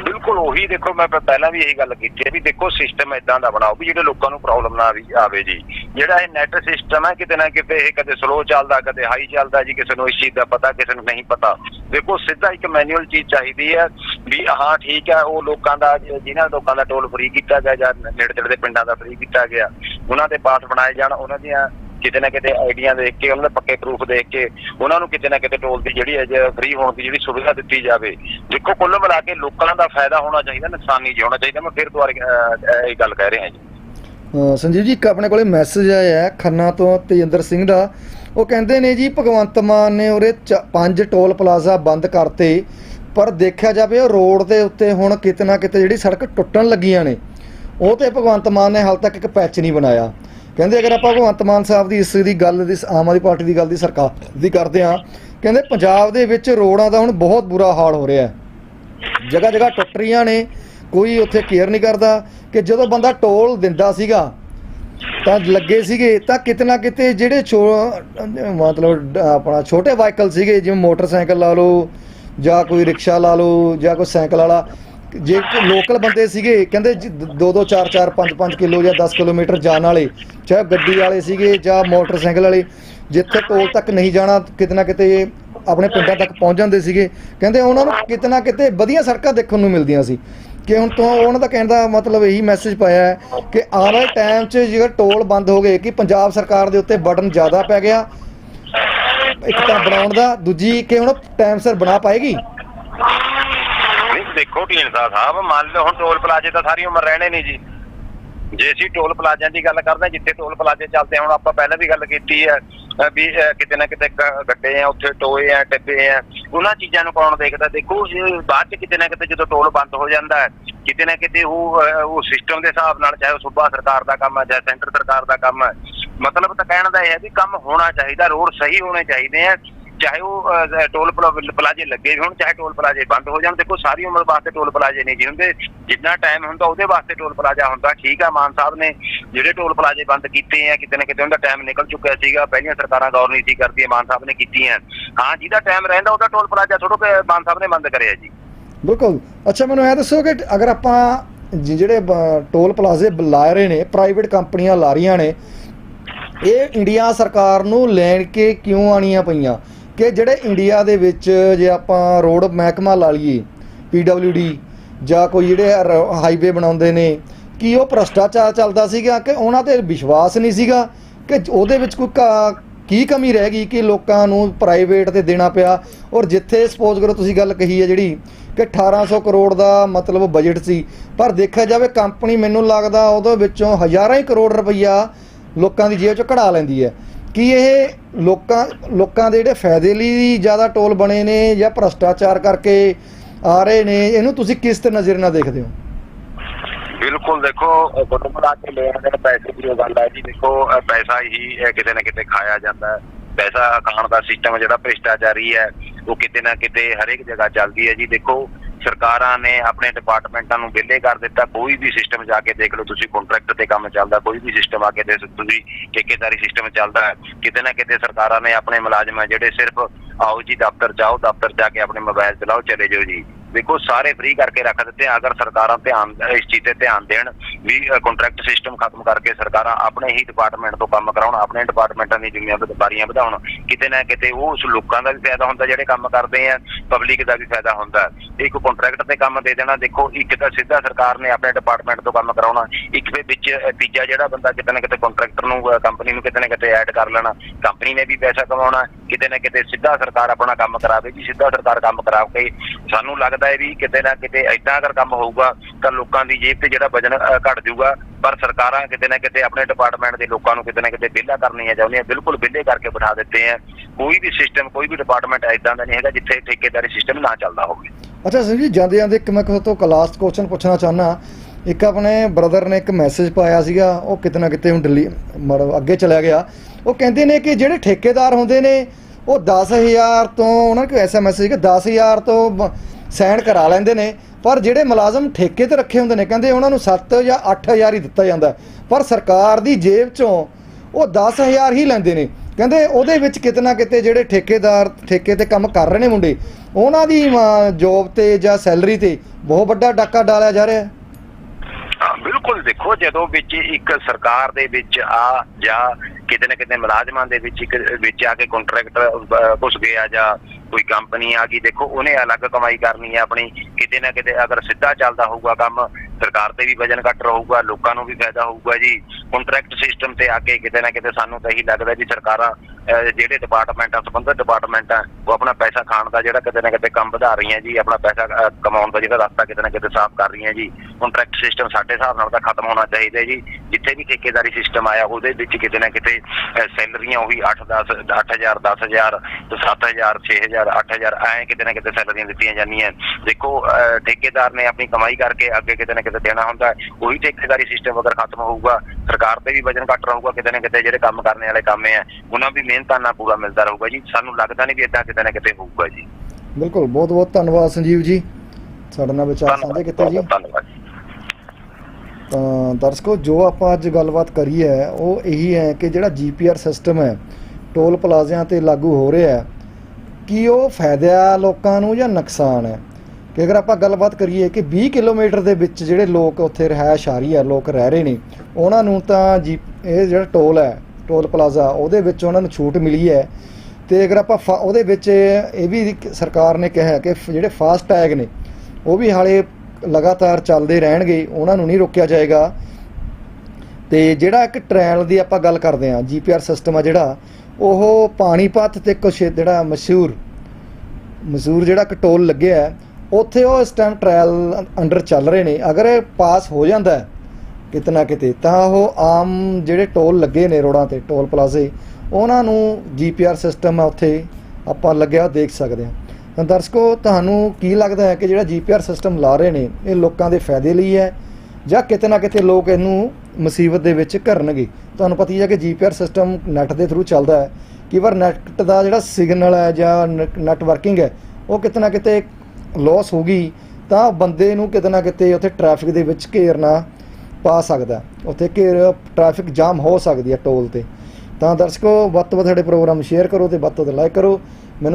ਬਿਲਕੁਲ ਉਹੀ ਦੇਖੋ, ਮੈਂ ਪਹਿਲਾਂ ਵੀ ਇਹੀ ਗੱਲ ਕੀਤੀ ਹੈ ਵੀ ਦੇਖੋ ਸਿਸਟਮ ਇਦਾਂ ਦਾ ਬਣਾਓ ਵੀ ਜਿਹੜੇ ਲੋਕਾਂ ਨੂੰ ਪ੍ਰੋਬਲਮ ਨਾ ਆਵੇ ਜੀ। ਜਿਹੜਾ ਇਹ ਨੈਟ ਸਿਸਟਮ ਹੈ, ਕਿਤੇ ਨਾ ਕਿਤੇ ਇਹ ਕਦੇ ਸਲੋ ਚੱਲਦਾ, ਕਦੇ ਹਾਈ ਚੱਲਦਾ ਜੀ, ਕਿਸੇ ਨੂੰ ਇਸ ਚੀਜ਼ ਦਾ ਪਤਾ, ਕਿਸੇ ਨੂੰ ਨਹੀਂ ਪਤਾ। ਦੇਖੋ, ਸਿੱਧਾ ਇੱਕ ਮੈਨੂਅਲ ਚੀਜ਼ ਚਾਹੀਦੀ ਹੈ ਵੀ ਹਾਂ, ਠੀਕ ਹੈ, ਉਹ ਲੋਕਾਂ ਦਾ ਜ- ਜਿਨ੍ਹਾਂ ਲੋਕਾਂ ਦਾ ਟੋਲ ਫ੍ਰੀ ਕੀਤਾ ਗਿਆ ਜਾਂ ਨੇੜੇ ਤੇੜੇ ਦੇ ਪਿੰਡਾਂ ਦਾ ਫ੍ਰੀ ਕੀਤਾ ਗਿਆ, ਉਹਨਾਂ ਦੇ ਪਾਸ ਬਣਾਏ ਜਾਣ, ਉਹਨਾਂ ਦੀਆਂ ਕਿਤੇ ਨਾ ਕਿਤੇ ਆਈਡੀਆਂ ਦੇਖ ਕੇ, ਉਹਨਾਂ ਦੇ ਪੱਕੇ ਪ੍ਰੂਫ ਦੇਖ ਕੇ, ਉਹਨਾਂ ਨੂੰ ਕਿਤੇ ਨਾ ਕਿਤੇ ਟੋਲ ਦੀ ਜਿਹੜੀ ਹੈ ਫ੍ਰੀ ਹੋਣ ਦੀ ਜਿਹੜੀ ਸੁਵਿਧਾ ਦਿੱਤੀ ਜਾਵੇ। ਦੇਖੋ, ਕੁੱਲ ਮਿਲਾ ਕੇ ਲੋਕਾਂ ਦਾ ਫਾਇਦਾ ਹੋਣਾ ਚਾਹੀਦਾ, ਨੁਕਸਾਨ ਨਹੀਂ ਹੋਣਾ ਚਾਹੀਦਾ। ਮੈਂ ਫਿਰ ਦੁਬਾਰਾ ਇਹ ਗੱਲ ਕਹਿ ਰਿਹਾ ਜੀ। ਸੰਜੀਵ ਜੀ, ਇੱਕ ਆਪਣੇ ਕੋਲੇ ਮੈਸੇਜ ਆਇਆ ਹੈ, ਖੰਨਾ ਤੋਂ ਤੇਜਿੰਦਰ ਸਿੰਘ ਦਾ। ਉਹ ਕਹਿੰਦੇ ਨੇ ਜੀ, ਭਗਵੰਤ ਮਾਨ ਨੇ ਉਰੇ ਪੰਜ ਟੋਲ ਪਲਾਜ਼ਾ ਬੰਦ ਕਰਤੇ, ਪਰ ਦੇਖਿਆ ਜਾਵੇ, ਉਹ ਰੋਡ ਦੇ ਉੱਤੇ ਹੁਣ ਕਿਤੇ ਨਾ ਕਿਤੇ ਜਿਹੜੀ ਸੜਕ ਟੁੱਟਣ ਲੱਗੀਆਂ ਨੇ। ਉਹ ਤੇ ਭਗਵੰਤ ਮਾਨ ਨੇ ਹਾਲ ਤੱਕ ਇੱਕ ਪੈਚ ਨਹੀਂ ਬਣਾਇਆ। ਕਹਿੰਦੇ ਅਗਰ ਆਪਾਂ ਭਗਵੰਤ ਮਾਨ ਸਾਹਿਬ ਦੀ ਇਸ ਦੀ ਗੱਲ ਦੀ, ਆਮ ਆਦਮੀ ਪਾਰਟੀ ਦੀ ਗੱਲ ਦੀ ਸਰਕਾਰ ਦੀ ਕਰਦੇ ਹਾਂ, ਕਹਿੰਦੇ ਪੰਜਾਬ ਦੇ ਵਿੱਚ ਰੋਡਾਂ ਦਾ ਹੁਣ ਬਹੁਤ ਬੁਰਾ ਹਾਲ ਹੋ ਰਿਹਾ ਹੈ। ਜਗ੍ਹਾ ਜਗ੍ਹਾ ਟੁੱਟ ਰਹੀਆਂ ਨੇ, ਕੋਈ ਉੱਥੇ ਕੇਅਰ ਨਹੀਂ ਕਰਦਾ ਕਿ ਜਦੋਂ ਬੰਦਾ ਟੋਲ ਦਿੰਦਾ ਸੀਗਾ, ਤਾਂ ਲੱਗੇ ਸੀਗੇ, ਤਾਂ ਕਿਤੇ ਨਾ ਕਿਤੇ ਜਿਹੜੇ ਛੋ- ਮਤਲਬ ਆਪਣਾ ਛੋਟੇ ਵਾਹੀਕਲ ਸੀਗੇ, ਜਿਵੇਂ ਮੋਟਰਸਾਈਕਲ ਲਾ ਲਓ ਜਾਂ ਕੋਈ ਰਿਕਸ਼ਾ ਲਾ ਲਓ ਜਾਂ ਕੋਈ ਸਾਈਕਲ ਵਾਲਾ ਜੇ ਲੋਕਲ ਬੰਦੇ ਸੀਗੇ, ਕਹਿੰਦੇ 2 2 4 4 5 5 ਕਿਲੋ ਜਾਂ 10 ਕਿਲੋਮੀਟਰ ਜਾਣ ਵਾਲੇ, ਚਾਹੇ ਗੱਡੀ ਵਾਲੇ ਸੀਗੇ ਜਾਂ ਮੋਟਰਸਾਈਕਲ ਵਾਲੇ, ਜਿੱਥੇ ਟੋਲ ਤੱਕ ਨਹੀਂ ਜਾਣਾ ਕਿਤੇ ਨਾ ਕਿਤੇ ਆਪਣੇ ਪਿੰਡਾਂ ਤੱਕ ਪਹੁੰਚ ਜਾਂਦੇ ਸੀਗੇ, ਕਹਿੰਦੇ ਉਹਨਾਂ ਨੂੰ ਕਿਤੇ ਨਾ ਕਿਤੇ ਵਧੀਆ ਸੜਕਾਂ ਦੇਖਣ ਨੂੰ ਮਿਲਦੀਆਂ ਸੀ। ਕਿ ਹੁਣ ਤੋਂ ਉਹਨਾਂ ਦਾ ਕਹਿਣ ਦਾ ਮਤਲਬ ਇਹੀ ਮੈਸੇਜ ਪਾਇਆ ਹੈ ਕਿ ਆਉਣ ਵਾਲੇ ਟਾਈਮ 'ਚ ਜਿਹੜਾ ਟੋਲ ਬੰਦ ਹੋ ਗਏ, ਕਿ ਪੰਜਾਬ ਸਰਕਾਰ ਦੇ ਉੱਤੇ ਬਟਨ ਜ਼ਿਆਦਾ ਪੈ ਗਿਆ। ਇੱਕ ਤਾਂ ਬਣਾਉਣ ਦਾ, ਦੂਜੀ ਕਿ ਹੁਣ ਟਾਈਮ ਸਿਰ ਬਣਾ ਪਾਏਗੀ? ਦੇਖੋ ਢੀਂਡਸਾ ਸਾਹਿਬ ਮੰਨ ਲਓ, ਹੁਣ ਟੋਲ ਪਲਾਜ਼ੇ ਤਾਂ ਸਾਰੀ ਉਮਰ ਰਹਿਣੇ ਨਹੀਂ ਜੀ। ਜੇ ਅਸੀਂ ਟੋਲ ਪਲਾਜ਼ਿਆਂ ਦੀ ਗੱਲ ਕਰਦੇ ਜਿੱਥੇ ਟੋਲ ਪਲਾਜ਼ੇ ਚੱਲਦੇ ਹੁਣ ਆਪਾਂ ਪਹਿਲਾਂ ਵੀ ਗੱਲ ਕੀਤੀ ਹੈ ਵੀ ਕਿਤੇ ਨਾ ਕਿਤੇ ਗੱਡੇ ਆ, ਉੱਥੇ ਟੋਏ ਆ ਟਿੱਬੇ ਆ, ਉਹਨਾਂ ਚੀਜ਼ਾਂ ਨੂੰ ਕੌਣ ਦੇਖਦਾ? ਦੇਖੋ ਬਾਅਦ ਚ ਕਿਤੇ ਨਾ ਕਿਤੇ ਜਦੋਂ ਟੋਲ ਬੰਦ ਹੋ ਜਾਂਦਾ ਹੈ, ਕਿਤੇ ਨਾ ਕਿਤੇ ਉਹ ਉਹ ਸਿਸਟਮ ਦੇ ਹਿਸਾਬ ਨਾਲ ਚਾਹੇ ਉਹ ਸੂਬਾ ਸਰਕਾਰ ਦਾ ਕੰਮ ਹੈ, ਚਾਹੇ ਸੈਂਟਰ ਸਰਕਾਰ ਦਾ ਕੰਮ ਹੈ, ਮਤਲਬ ਤਾਂ ਕਹਿਣ ਦਾ ਇਹ ਹੈ ਵੀ ਕੰਮ ਹੋਣਾ ਚਾਹੀਦਾ, ਰੋਡ ਸਹੀ ਹੋਣੇ ਚਾਹੀਦੇ ਆ ਚਾਹੇ ਉਹ ਟੋਲ ਪਲਾਜ਼ੇ ਲੱਗੇ ਹੋਣ, ਚਾਹੇ ਟੋਲ ਪਲਾਜ਼ੇ ਬੰਦ ਹੋ ਜਾਣ, ਦੇਖੋ ਸਾਰੀ ਉਮਰ ਵਾਸਤੇ ਟੋਲ ਪਲਾਜ਼ੇ ਨਹੀਂ ਜੀ ਹੁੰਦੇ। ਜਿੰਨਾ ਟਾਈਮ ਹੁੰਦਾ ਉਹਦੇ ਵਾਸਤੇ ਟੋਲ ਪਲਾਜ਼ਾ ਹੁੰਦਾ। ਠੀਕ ਆ, ਮਾਨ ਸਾਹਿਬ ਨੇ ਜਿਹੜੇ ਟੋਲ ਪਲਾਜ਼ੇ ਬੰਦ ਕੀਤੇ ਆ, ਕਿਤੇ ਨਾ ਕਿਤੇ ਉਹਦਾ ਟਾਈਮ ਨਿਕਲ ਚੁੱਕਿਆ ਸੀਗਾ। ਪਹਿਲੀਆਂ ਸਰਕਾਰਾਂ ਗੌਰ ਨਹੀਂ ਸੀ ਕਰਦੀਆਂ, ਮਾਨ ਸਾਹਿਬ ਨੇ ਕੀਤੀਆਂ। ਹਾਂ, ਜਿਹਦਾ ਟਾਈਮ ਰਹਿੰਦਾ ਉਹਦਾ ਟੋਲ ਪਲਾਜ਼ਾ ਥੋੜੋ ਕਿ, ਮਾਨ ਸਾਹਿਬ ਨੇ ਬੰਦ ਕਰਿਆ ਜੀ। ਬਿਲਕੁਲ। ਅੱਛਾ, ਮੈਨੂੰ ਇਹ ਦੱਸੋ ਕਿ ਅਗਰ ਆਪਾਂ ਜਿਹੜੇ ਟੋਲ ਪਲਾਜ਼ੇ ਲਾ ਰਹੇ ਨੇ ਪ੍ਰਾਈਵੇਟ ਕੰਪਨੀਆਂ ਲਾ ਰਹੀਆਂ ਨੇ, ਇਹ ਇੰਡੀਆ ਸਰਕਾਰ ਨੂੰ ਲੈਣ ਕੇ ਕਿਉਂ ਆਣੀਆਂ ਪਈਆਂ? ਕਿ ਜਿਹੜੇ ਇੰਡੀਆ ਦੇ ਵਿੱਚ ਜੇ ਆਪਾਂ ਰੋਡ ਮਹਿਕਮਾ ਲਾ ਲਈਏ PWD ਜਾਂ ਕੋਈ ਜਿਹੜੇ ਹਾਈਵੇ ਬਣਾਉਂਦੇ ਨੇ, ਕੀ ਉਹ ਭ੍ਰਸ਼ਟਾਚਾਰ ਚੱਲਦਾ ਸੀਗਾ ਕਿ ਉਹਨਾਂ ਤੇ ਵਿਸ਼ਵਾਸ ਨਹੀਂ ਸੀਗਾ ਕਿ ਉਹਦੇ ਵਿੱਚ ਕੋਈ ਕਾ- ਕੀ ਕਮੀ ਰਹਿ ਗਈ ਕਿ ਲੋਕਾਂ ਨੂੰ ਪ੍ਰਾਈਵੇਟ ਤੇ ਦੇਣਾ ਪਿਆ? ਔਰ ਜਿੱਥੇ ਸਪੋਜ਼ ਕਰੋ ਤੁਸੀਂ ਗੱਲ ਕਹੀ ਹੈ ਜਿਹੜੀ ਕਿ 1800 ਕਰੋੜ ਦਾ ਮਤਲਬ ਬਜਟ ਸੀ, ਪਰ ਦੇਖਿਆ ਜਾਵੇ ਕੰਪਨੀ ਮੈਨੂੰ ਲੱਗਦਾ ਉਹਦੇ ਵਿੱਚੋਂ ਹਜ਼ਾਰਾਂ ਹੀ ਕਰੋੜ ਰੁਪਈਆ ਲੋਕਾਂ ਦੀ ਜੇਬ ਚੋਂ ਕਢਾ ਲੈਂਦੀ ਹੈ। ਕੀ ਇਹ ਲੋਕਾਂ ਲੋਕਾਂ ਦੇ ਜਿਹੜੇ ਫਾਇਦੇ ਲਈ ਜ਼ਿਆਦਾ ਟੋਲ ਬਣੇ ਨੇ ਜਾਂ ਭ੍ਰਸ਼ਟਾਚਾਰ ਕਰਕੇ ਆ ਰਹੇ ਨੇ, ਇਹਨੂੰ ਤੁਸੀਂ ਕਿਸ ਤੇ ਨਜ਼ਰ ਨਾਲ ਦੇਖਦੇ ਹੋ? ਬਿਲਕੁਲ ਦੇਖੋ ਕੁੱਟ ਮਿਲਾ ਕੇ ਲੈਣ ਦੇਣ ਪੈਸੇ ਦੀ ਗੱਲ ਹੈ ਜੀ, ਦੇਖੋ ਪੈਸਾ ਹੀ ਕਿਤੇ ਨਾ ਕਿਤੇ ਖਾਇਆ ਜਾਂਦਾ ਹੈ। ਪੈਸਾ ਖਾਣ ਦਾ ਸਿਸਟਮ ਜਿਹੜਾ ਭ੍ਰਿਸ਼ਟਾਚਾਰੀ ਹੈ, ਉਹ ਕਿਤੇ ਨਾ ਕਿਤੇ ਹਰੇਕ ਜਗ੍ਹਾ ਚੱਲਦੀ ਹੈ ਜੀ। ਦੇਖੋ ਸਰਕਾਰਾਂ ਨੇ ਆਪਣੇ ਡਿਪਾਰਟਮੈਂਟਾਂ ਨੂੰ ਵਿਹਲੇ ਕਰ ਦਿੱਤਾ। ਕੋਈ ਵੀ ਸਿਸਟਮ ਜਾ ਕੇ ਦੇਖ ਲਓ, ਤੁਸੀਂ ਕੰਟਰੈਕਟ ਤੇ ਕੰਮ ਚੱਲਦਾ, ਕੋਈ ਵੀ ਸਿਸਟਮ ਆ ਕੇ ਦੇ ਤੁਸੀਂ ਠੇਕੇਦਾਰੀ ਸਿਸਟਮ ਚੱਲਦਾ ਕਿਤੇ ਨਾ ਕਿਤੇ ਸਰਕਾਰਾਂ ਨੇ ਆਪਣੇ ਮੁਲਾਜ਼ਮ ਹੈ ਜਿਹੜੇ ਸਿਰਫ ਆਓ ਜੀ ਦਫ਼ਤਰ ਜਾਓ, ਦਫ਼ਤਰ ਜਾ ਕੇ ਆਪਣੇ ਮੋਬਾਈਲ ਚਲਾਓ, ਚਲੇ ਜਾਓ ਜੀ। ਦੇਖੋ, ਸਾਰੇ ਫ੍ਰੀ ਕਰਕੇ ਰੱਖ ਦਿੱਤੇ ਆ। ਅਗਰ ਸਰਕਾਰਾਂ ਧਿਆਨ, ਇਸ ਚੀਜ਼ ਤੇ ਧਿਆਨ ਦੇਣ ਵੀ ਕੰਟਰੈਕਟ ਸਿਸਟਮ ਖਤਮ ਕਰਕੇ ਸਰਕਾਰਾਂ ਆਪਣੇ ਹੀ ਡਿਪਾਰਟਮੈਂਟ ਤੋਂ ਕੰਮ ਕਰਾਉਣ, ਆਪਣੇ ਡਿਪਾਰਟਮੈਂਟਾਂ ਦੀ ਜ਼ਿੰਮੇਵਾਰੀਆਂ ਵਧਾਉਣ, ਕਿਤੇ ਨਾ ਕਿਤੇ ਉਹ ਉਸ ਲੋਕਾਂ ਦਾ ਵੀ ਫਾਇਦਾ ਹੁੰਦਾ, ਜਿਹੜੇ ਕੰਮ ਕਰਦੇ ਆ ਪਬਲਿਕ ਦਾ ਵੀ ਫਾਇਦਾ ਹੁੰਦਾ ਇੱਕ ਕੰਟਰੈਕਟ ਤੇ ਕੰਮ ਦੇ ਦੇਣਾ, ਦੇਖੋ, ਇੱਕ ਤਾਂ ਸਿੱਧਾ ਸਰਕਾਰ ਨੇ ਆਪਣੇ ਡਿਪਾਰਟਮੈਂਟ ਤੋਂ ਕੰਮ ਕਰਾਉਣਾ, ਇੱਕ ਦੇ ਵਿੱਚ ਤੀਜਾ ਜਿਹੜਾ ਬੰਦਾ ਕਿਤੇ ਨਾ ਕਿਤੇ ਕੰਟਰੈਕਟਰ ਨੂੰ ਕੰਪਨੀ ਨੂੰ ਕਿਤੇ ਨਾ ਕਿਤੇ ਐਡ ਕਰ ਲੈਣਾ ਕੰਪਨੀ ਨੇ ਵੀ ਪੈਸਾ ਕਮਾਉਣਾ, ਕਿਤੇ ਨਾ ਕਿਤੇ ਸਿੱਧਾ ਸਰਕਾਰ ਆਪਣਾ ਕੰਮ ਕਰਾਵੇ ਜੀ ਸਿੱਧਾ ਸਰਕਾਰ ਕੰਮ ਕਰਾ ਕੇ, ਸਾਨੂੰ ਲੱਗਦਾ ਹੈ ਵੀ ਕਿਤੇ ਨਾ ਕਿਤੇ ਐਦਾਂ ਅਗਰ ਕੰਮ ਹੋਊਗਾ ਤਾਂ ਲੋਕਾਂ ਦੀ ਜੇਬ ਤੇ ਜਿਹੜਾ ਵਜਨ ਘਟ ਜਾਊਗਾ। ਪਰ ਸਰਕਾਰਾਂ ਕਿਤੇ ਨਾ ਕਿਤੇ ਆਪਣੇ ਡਿਪਾਰਟਮੈਂਟ ਦੇ ਲੋਕਾਂ ਨੂੰ ਕਿਤੇ ਨਾ ਕਿਤੇ ਵਿਹਲਾ ਕਰਨੀਆਂ ਚਾਹੁੰਦੀਆਂ, ਬਿਲਕੁਲ ਵਿਹਲੇ ਕਰਕੇ ਬਿਠਾ ਦਿੱਤੇ ਆ। ਕੋਈ ਵੀ ਸਿਸਟਮ ਕੋਈ ਵੀ ਡਿਪਾਰਟਮੈਂਟ ਐਦਾਂ ਦਾ ਨਹੀਂ ਹੈਗਾ ਜਿੱਥੇ ਠੇਕੇਦਾਰੀ ਸਿਸਟਮ ਨਾ ਚੱਲਦਾ ਹੋਵੇ। ਅੱਛਾ ਸੰਜੀਵ ਜੀ, ਜਾਂਦੇ ਜਾਂਦੇ ਇੱਕ ਮੈਂ ਕਿਸੇ ਤੋਂ ਲਾਸਟ ਕੁਐਸਚਨ ਪੁੱਛਣਾ ਚਾਹਨਾ ਇੱਕ ਆਪਣੇ ਬ੍ਰਦਰ ਨੇ ਇੱਕ ਮੈਸੇਜ ਪਾਇਆ ਸੀਗਾ, ਉਹ ਕਿਤੇ ਨਾ ਕਿਤੇ ਹੁਣ ਦਿੱਲੀ ਅੱਗੇ ਚਲਿਆ ਗਿਆ। ਉਹ ਕਹਿੰਦੇ ਨੇ ਕਿ ਜਿਹੜੇ ਠੇਕੇਦਾਰ ਹੁੰਦੇ ਨੇ, ਉਹ 10000 ਤੋਂ, ਉਹਨਾਂ ਕੋਲ ਐਸਐਮਐਸ ਸੀਗਾ 10000 ਤੋਂ ਸਾਈਨ ਕਰਾ ਲੈਂਦੇ ਨੇ, ਪਰ ਜਿਹੜੇ ਮੁਲਾਜ਼ਮ ਠੇਕੇ ਤੇ ਰੱਖੇ ਹੁੰਦੇ ਨੇ, ਕਹਿੰਦੇ ਉਹਨਾਂ ਨੂੰ 7 ਜਾਂ 8000 ਹੀ ਦਿੱਤਾ ਜਾਂਦਾ ਪਰ ਸਰਕਾਰ ਦੀ ਜੇਬ ਚੋਂ ਉਹ 10000 ਹੀ ਲੈਂਦੇ ਨੇ। ਕਹਿੰਦੇ ਉਹਦੇ ਵਿੱਚ ਕਿਤੇ ਨਾ ਕਿਤੇ ਜਿਹੜੇ ਠੇਕੇਦਾਰ, ਠੇਕੇ ਤੇ ਕੰਮ ਕਰ ਰਹੇ ਨੇ ਮੁੰਡੇ, ਉਹਨਾਂ ਦੀ ਜੋਬ ਤੇ ਜਾਂ ਸੈਲਰੀ ਤੇ ਬਹੁਤ ਵੱਡਾ ਡਾਕਾ ਡਾਲਿਆ ਜਾ ਰਿਹਾ ਹੈ। ਬਿਲਕੁਲ ਦੇਖੋ, ਜਦੋਂ ਵਿੱਚ ਇੱਕ ਸਰਕਾਰ ਦੇ ਵਿੱਚ ਆ ਜਾਂ ਕਿਤੇ ਨਾ ਕਿਤੇ ਮੁਲਾਜ਼ਮਾਂ ਦੇ ਵਿੱਚ ਇੱਕ, ਵਿੱਚ ਆ ਕੇ ਕੰਟਰੈਕਟ ਘੁਸ ਗਿਆ ਜਾਂ ਕੋਈ ਕੰਪਨੀ ਆ ਗਈ, ਦੇਖੋ, ਉਹਨੇ ਅਲੱਗ ਕਮਾਈ ਕਰਨੀ ਹੈ ਆਪਣੀ। ਕਿਤੇ ਨਾ ਕਿਤੇ ਅਗਰ ਸਿੱਧਾ ਚੱਲਦਾ ਹੋਊਗਾ ਕੰਮ, ਸਰਕਾਰ ਤੇ ਵੀ ਵਜਨ ਘੱਟ ਰਹੂਗਾ, ਲੋਕਾਂ ਨੂੰ ਵੀ ਫਾਇਦਾ ਹੋਊਗਾ ਜੀ। ਕੰਟਰੈਕਟ ਸਿਸਟਮ ਤੇ ਆ ਕੇ ਕਿਤੇ ਨਾ ਕਿਤੇ ਸਾਨੂੰ ਤਾਂ ਇਹੀ ਲੱਗਦਾ ਵੀ ਸਰਕਾਰਾਂ ਜਿਹੜੇ ਡਿਪਾਰਟਮੈਂਟ ਆ ਸੰਬੰਧਿਤ ਡਿਪਾਰਟਮੈਂਟ ਆ ਉਹ ਆਪਣਾ ਪੈਸਾ ਖਾਣ ਦਾ ਜਿਹੜਾ ਕਿਤੇ ਨਾ ਕਿਤੇ ਕੰਮ ਵਧਾ ਰਹੀਆਂ ਜੀ ਆਪਣਾ ਪੈਸਾ ਕਮਾਉਣ ਦਾ ਜਿਹੜਾ ਰਸਤਾ ਕਿਤੇ ਨਾ ਕਿਤੇ ਸਾਫ਼ ਕਰ ਰਹੀਆਂ ਜੀ। ਕੰਟਰੈਕਟ ਸਿਸਟਮ ਸਾਡੇ ਹਿਸਾਬ ਨਾਲ ਤਾਂ ਖਤਮ ਹੋਣਾ ਚਾਹੀਦਾ ਜੀ। ਜਿੱਥੇ ਵੀ ਠੇਕੇਦਾਰੀ ਸਿਸਟਮ ਆਇਆ ਉਹਦੇ ਵਿੱਚ ਕਿਤੇ ਨਾ ਕਿਤੇ ਸੈਲਰੀਆਂ ਉਹੀ 8 10 8000 10000 ਤੇ 7000 6000 8000 ਐਂ ਕਿਤੇ ਨਾ ਕਿਤੇ ਸੈਲਰੀਆਂ ਦਿੱਤੀਆਂ ਜਾਂਦੀਆਂ। ਦੇਖੋ ਅਹ, ਠੇਕੇਦਾਰ ਨੇ ਆਪਣੀ ਕਮਾਈ ਕਰਕੇ ਅੱਗੇ ਕਿਤੇ ਨਾ ਕਿਤੇ ਦੇਣਾ ਹੁੰਦਾ ਉਹੀ ਠੇਕੇਦਾਰੀ ਸਿਸਟਮ ਅਗਰ ਖਤਮ ਹੋਊਗਾ ਸਰਕਾਰ ਤੇ ਵੀ ਵਜਨ ਘੱਟ ਰਹੂਗਾ ਕਿਤੇ ਨਾ ਕਿਤੇ ਜਿਹੜੇ ਕੰਮ ਕਰਨ ਵਾਲੇ ਕੰਮ ਆ ਉਹਨਾਂ ਵੀ ਮਿਹਨਤਾਨਾ ਪੂਰਾ ਮਿਲਦਾ ਰਹੂਗਾ ਜੀ। ਸਾਨੂੰ ਲੱਗਦਾ ਨਹੀਂ ਵੀ ਇਦਾਂ ਕਿਤੇ ਨਾ ਕਿਤੇ ਹੋਊਗਾ ਜੀ। ਬਿਲਕੁਲ ਬਹੁਤ ਬਹੁਤ ਧੰਨਵਾਦ ਸੰਜੀਵ ਜੀ। ਸਾਡੇ ਨਾਲ ਵਿਚਾਰ ਸਾਂਝੇ ਕੀਤੇ ਜੀ। ਤਾਂ ਦਰਸ਼ਕੋ ਜੋ ਆਪਾਂ ਅੱਜ ਗੱਲਬਾਤ ਕਰੀ ਹੈ ਉਹ ਇਹੀ ਹੈ ਕਿ ਜਿਹੜਾ ਜੀਪੀਆਰ ਸਿਸਟਮ ਹੈ ਟੋਲ ਪਲਾਜ਼ਿਆਂ ਤੇ ਲਾਗੂ ਹੋ ਰਿਹਾ ਹੈ ਕੀ ਉਹ ਫਾਇਦਾ ਲੋਕਾਂ ਨੂੰ ਜਾਂ ਨੁਕਸਾਨ ਹੈ? ਕਿ ਅਗਰ ਆਪਾਂ ਗੱਲਬਾਤ ਕਰੀਏ ਕਿ 20 ਕਿਲੋਮੀਟਰ ਦੇ ਵਿੱਚ ਜਿਹੜੇ ਲੋਕ ਉੱਥੇ ਰਹਿائش ਆ ਰਹੀ ਹੈ ਲੋਕ ਰਹਿ ਰਹੇ ਨੇ ਉਹਨਾਂ ਨੂੰ ਤਾਂ ਜੀ ਇਹ ਜਿਹੜਾ ਟੋਲ ਹੈ ਟੋਲ ਪਲਾਜ਼ਾ, ਉਹਦੇ ਵਿੱਚ ਉਹਨਾਂ ਨੂੰ ਛੂਟ ਮਿਲੀ ਹੈ। ਤੇ ਅਗਰ ਆਪਾਂ ਫਾ- ਉਹਦੇ ਵਿੱਚ ਇਹ ਵੀ ਸਰਕਾਰ ਨੇ ਕਿਹਾ ਕਿ ਫ- ਜਿਹੜੇ ਫਾਸਟ ਟੈਗ ਨੇ, ਉਹ ਵੀ ਹਾਲੇ ਲਗਾਤਾਰ ਚੱਲਦੇ ਰਹਿਣਗੇ, ਉਹਨਾਂ ਨੂੰ ਨਹੀਂ ਰੋਕਿਆ ਜਾਏਗਾ। ਤੇ ਜਿਹੜਾ ਇੱਕ ਟ੍ਰਾਇਲ ਦੀ ਆਪਾਂ ਗੱਲ ਕਰਦੇ ਹਾਂ, ਜੀਪੀਆਰ ਸਿਸਟਮ ਆ ਜਿਹੜਾ, ਉਹ ਪਾਣੀਪਤ ਤੇ ਕੁਛ ਜਿਹੜਾ ਮਸ਼ਹੂਰ ਮਸ਼ਹੂਰ ਜਿਹੜਾ ਇੱਕ ਟੋਲ ਲੱਗਿਆ ਉੱਥੇ ਉਹ ਇਸ ਟਾਈਮ ਟ੍ਰਾਇਲ ਅੰਡਰ ਚੱਲ ਰਹੇ ਨੇ। ਅਗਰ ਇਹ ਪਾਸ ਹੋ ਜਾਂਦਾ ਕਿਤੇ ਨਾ ਕਿਤੇ। ਤਾਂ ਉਹ ਆਮ ਜਿਹੜੇ ਟੋਲ ਲੱਗੇ ਨੇ ਰੋਡਾਂ ਤੇ, ਟੋਲ ਪਲਾਜ਼ੇ, ਉਹਨਾਂ ਨੂੰ ਜੀਪੀਆਰ ਸਿਸਟਮ ਆ ਉੱਥੇ ਆਪਾਂ ਲੱਗਿਆ ਦੇਖ ਸਕਦੇ ਹਾਂ। ਤਾਂ ਦਰਸ਼ਕੋ, ਤੁਹਾਨੂੰ ਕੀ ਲੱਗਦਾ ਹੈ ਕਿ ਜਿਹੜਾ ਜੀਪੀਆਰ ਸਿਸਟਮ ਲਾ ਰਹੇ ਨੇ, ਇਹ ਲੋਕਾਂ ਦੇ ਫਾਇਦੇ ਲਈ ਹੈ ਜਾਂ ਕਿਤੇ ਨਾ ਕਿਤੇ ਲੋਕ ਇਹਨੂੰ ਮੁਸੀਬਤ ਦੇ ਵਿੱਚ ਕਰਨਗੇ ਤੁਹਾਨੂੰ ਪਤਾ ਹੀ ਹੈ ਕਿ ਜੀਪੀਆਰ ਸਿਸਟਮ ਨੈਟ ਦੇ ਥਰੂ ਚੱਲਦਾ ਹੈ। ਕਿ ਵਾਰ ਨੈਟ ਦਾ ਜਿਹੜਾ ਸਿਗਨਲ ਹੈ ਜਾਂ ਨੈਟਵਰਕਿੰਗ ਹੈ, ਉਹ ਕਿਤੇ ਨਾ ਕਿਤੇ ਲਾਸ ਹੋ ਗਈ, ਤਾਂ ਬੰਦੇ ਨੂੰ ਕਿਤੇ ਨਾ ਕਿਤੇ ਉੱਥੇ ਟ੍ਰੈਫਿਕ ਦੇ ਵਿੱਚ ਘੇਰਨਾ ਪਾ ਸਕਦਾ। ਉੱਥੇ ਘੇਰ ਟ੍ਰੈਫਿਕ ਜਾਮ ਹੋ ਸਕਦੀ ਹੈ ਟੋਲ ਤੇ। ਤਾਂ ਦਰਸ਼ਕੋ, ਵੱਧ ਤੋਂ ਵੱਧ ਸਾਡੇ ਪ੍ਰੋਗਰਾਮ ਸ਼ੇਅਰ ਕਰੋ ਤੇ ਵੱਧ ਤੋਂ ਵੱਧ ਲਾਈਕ ਕਰੋ। ਮੈਨੂੰ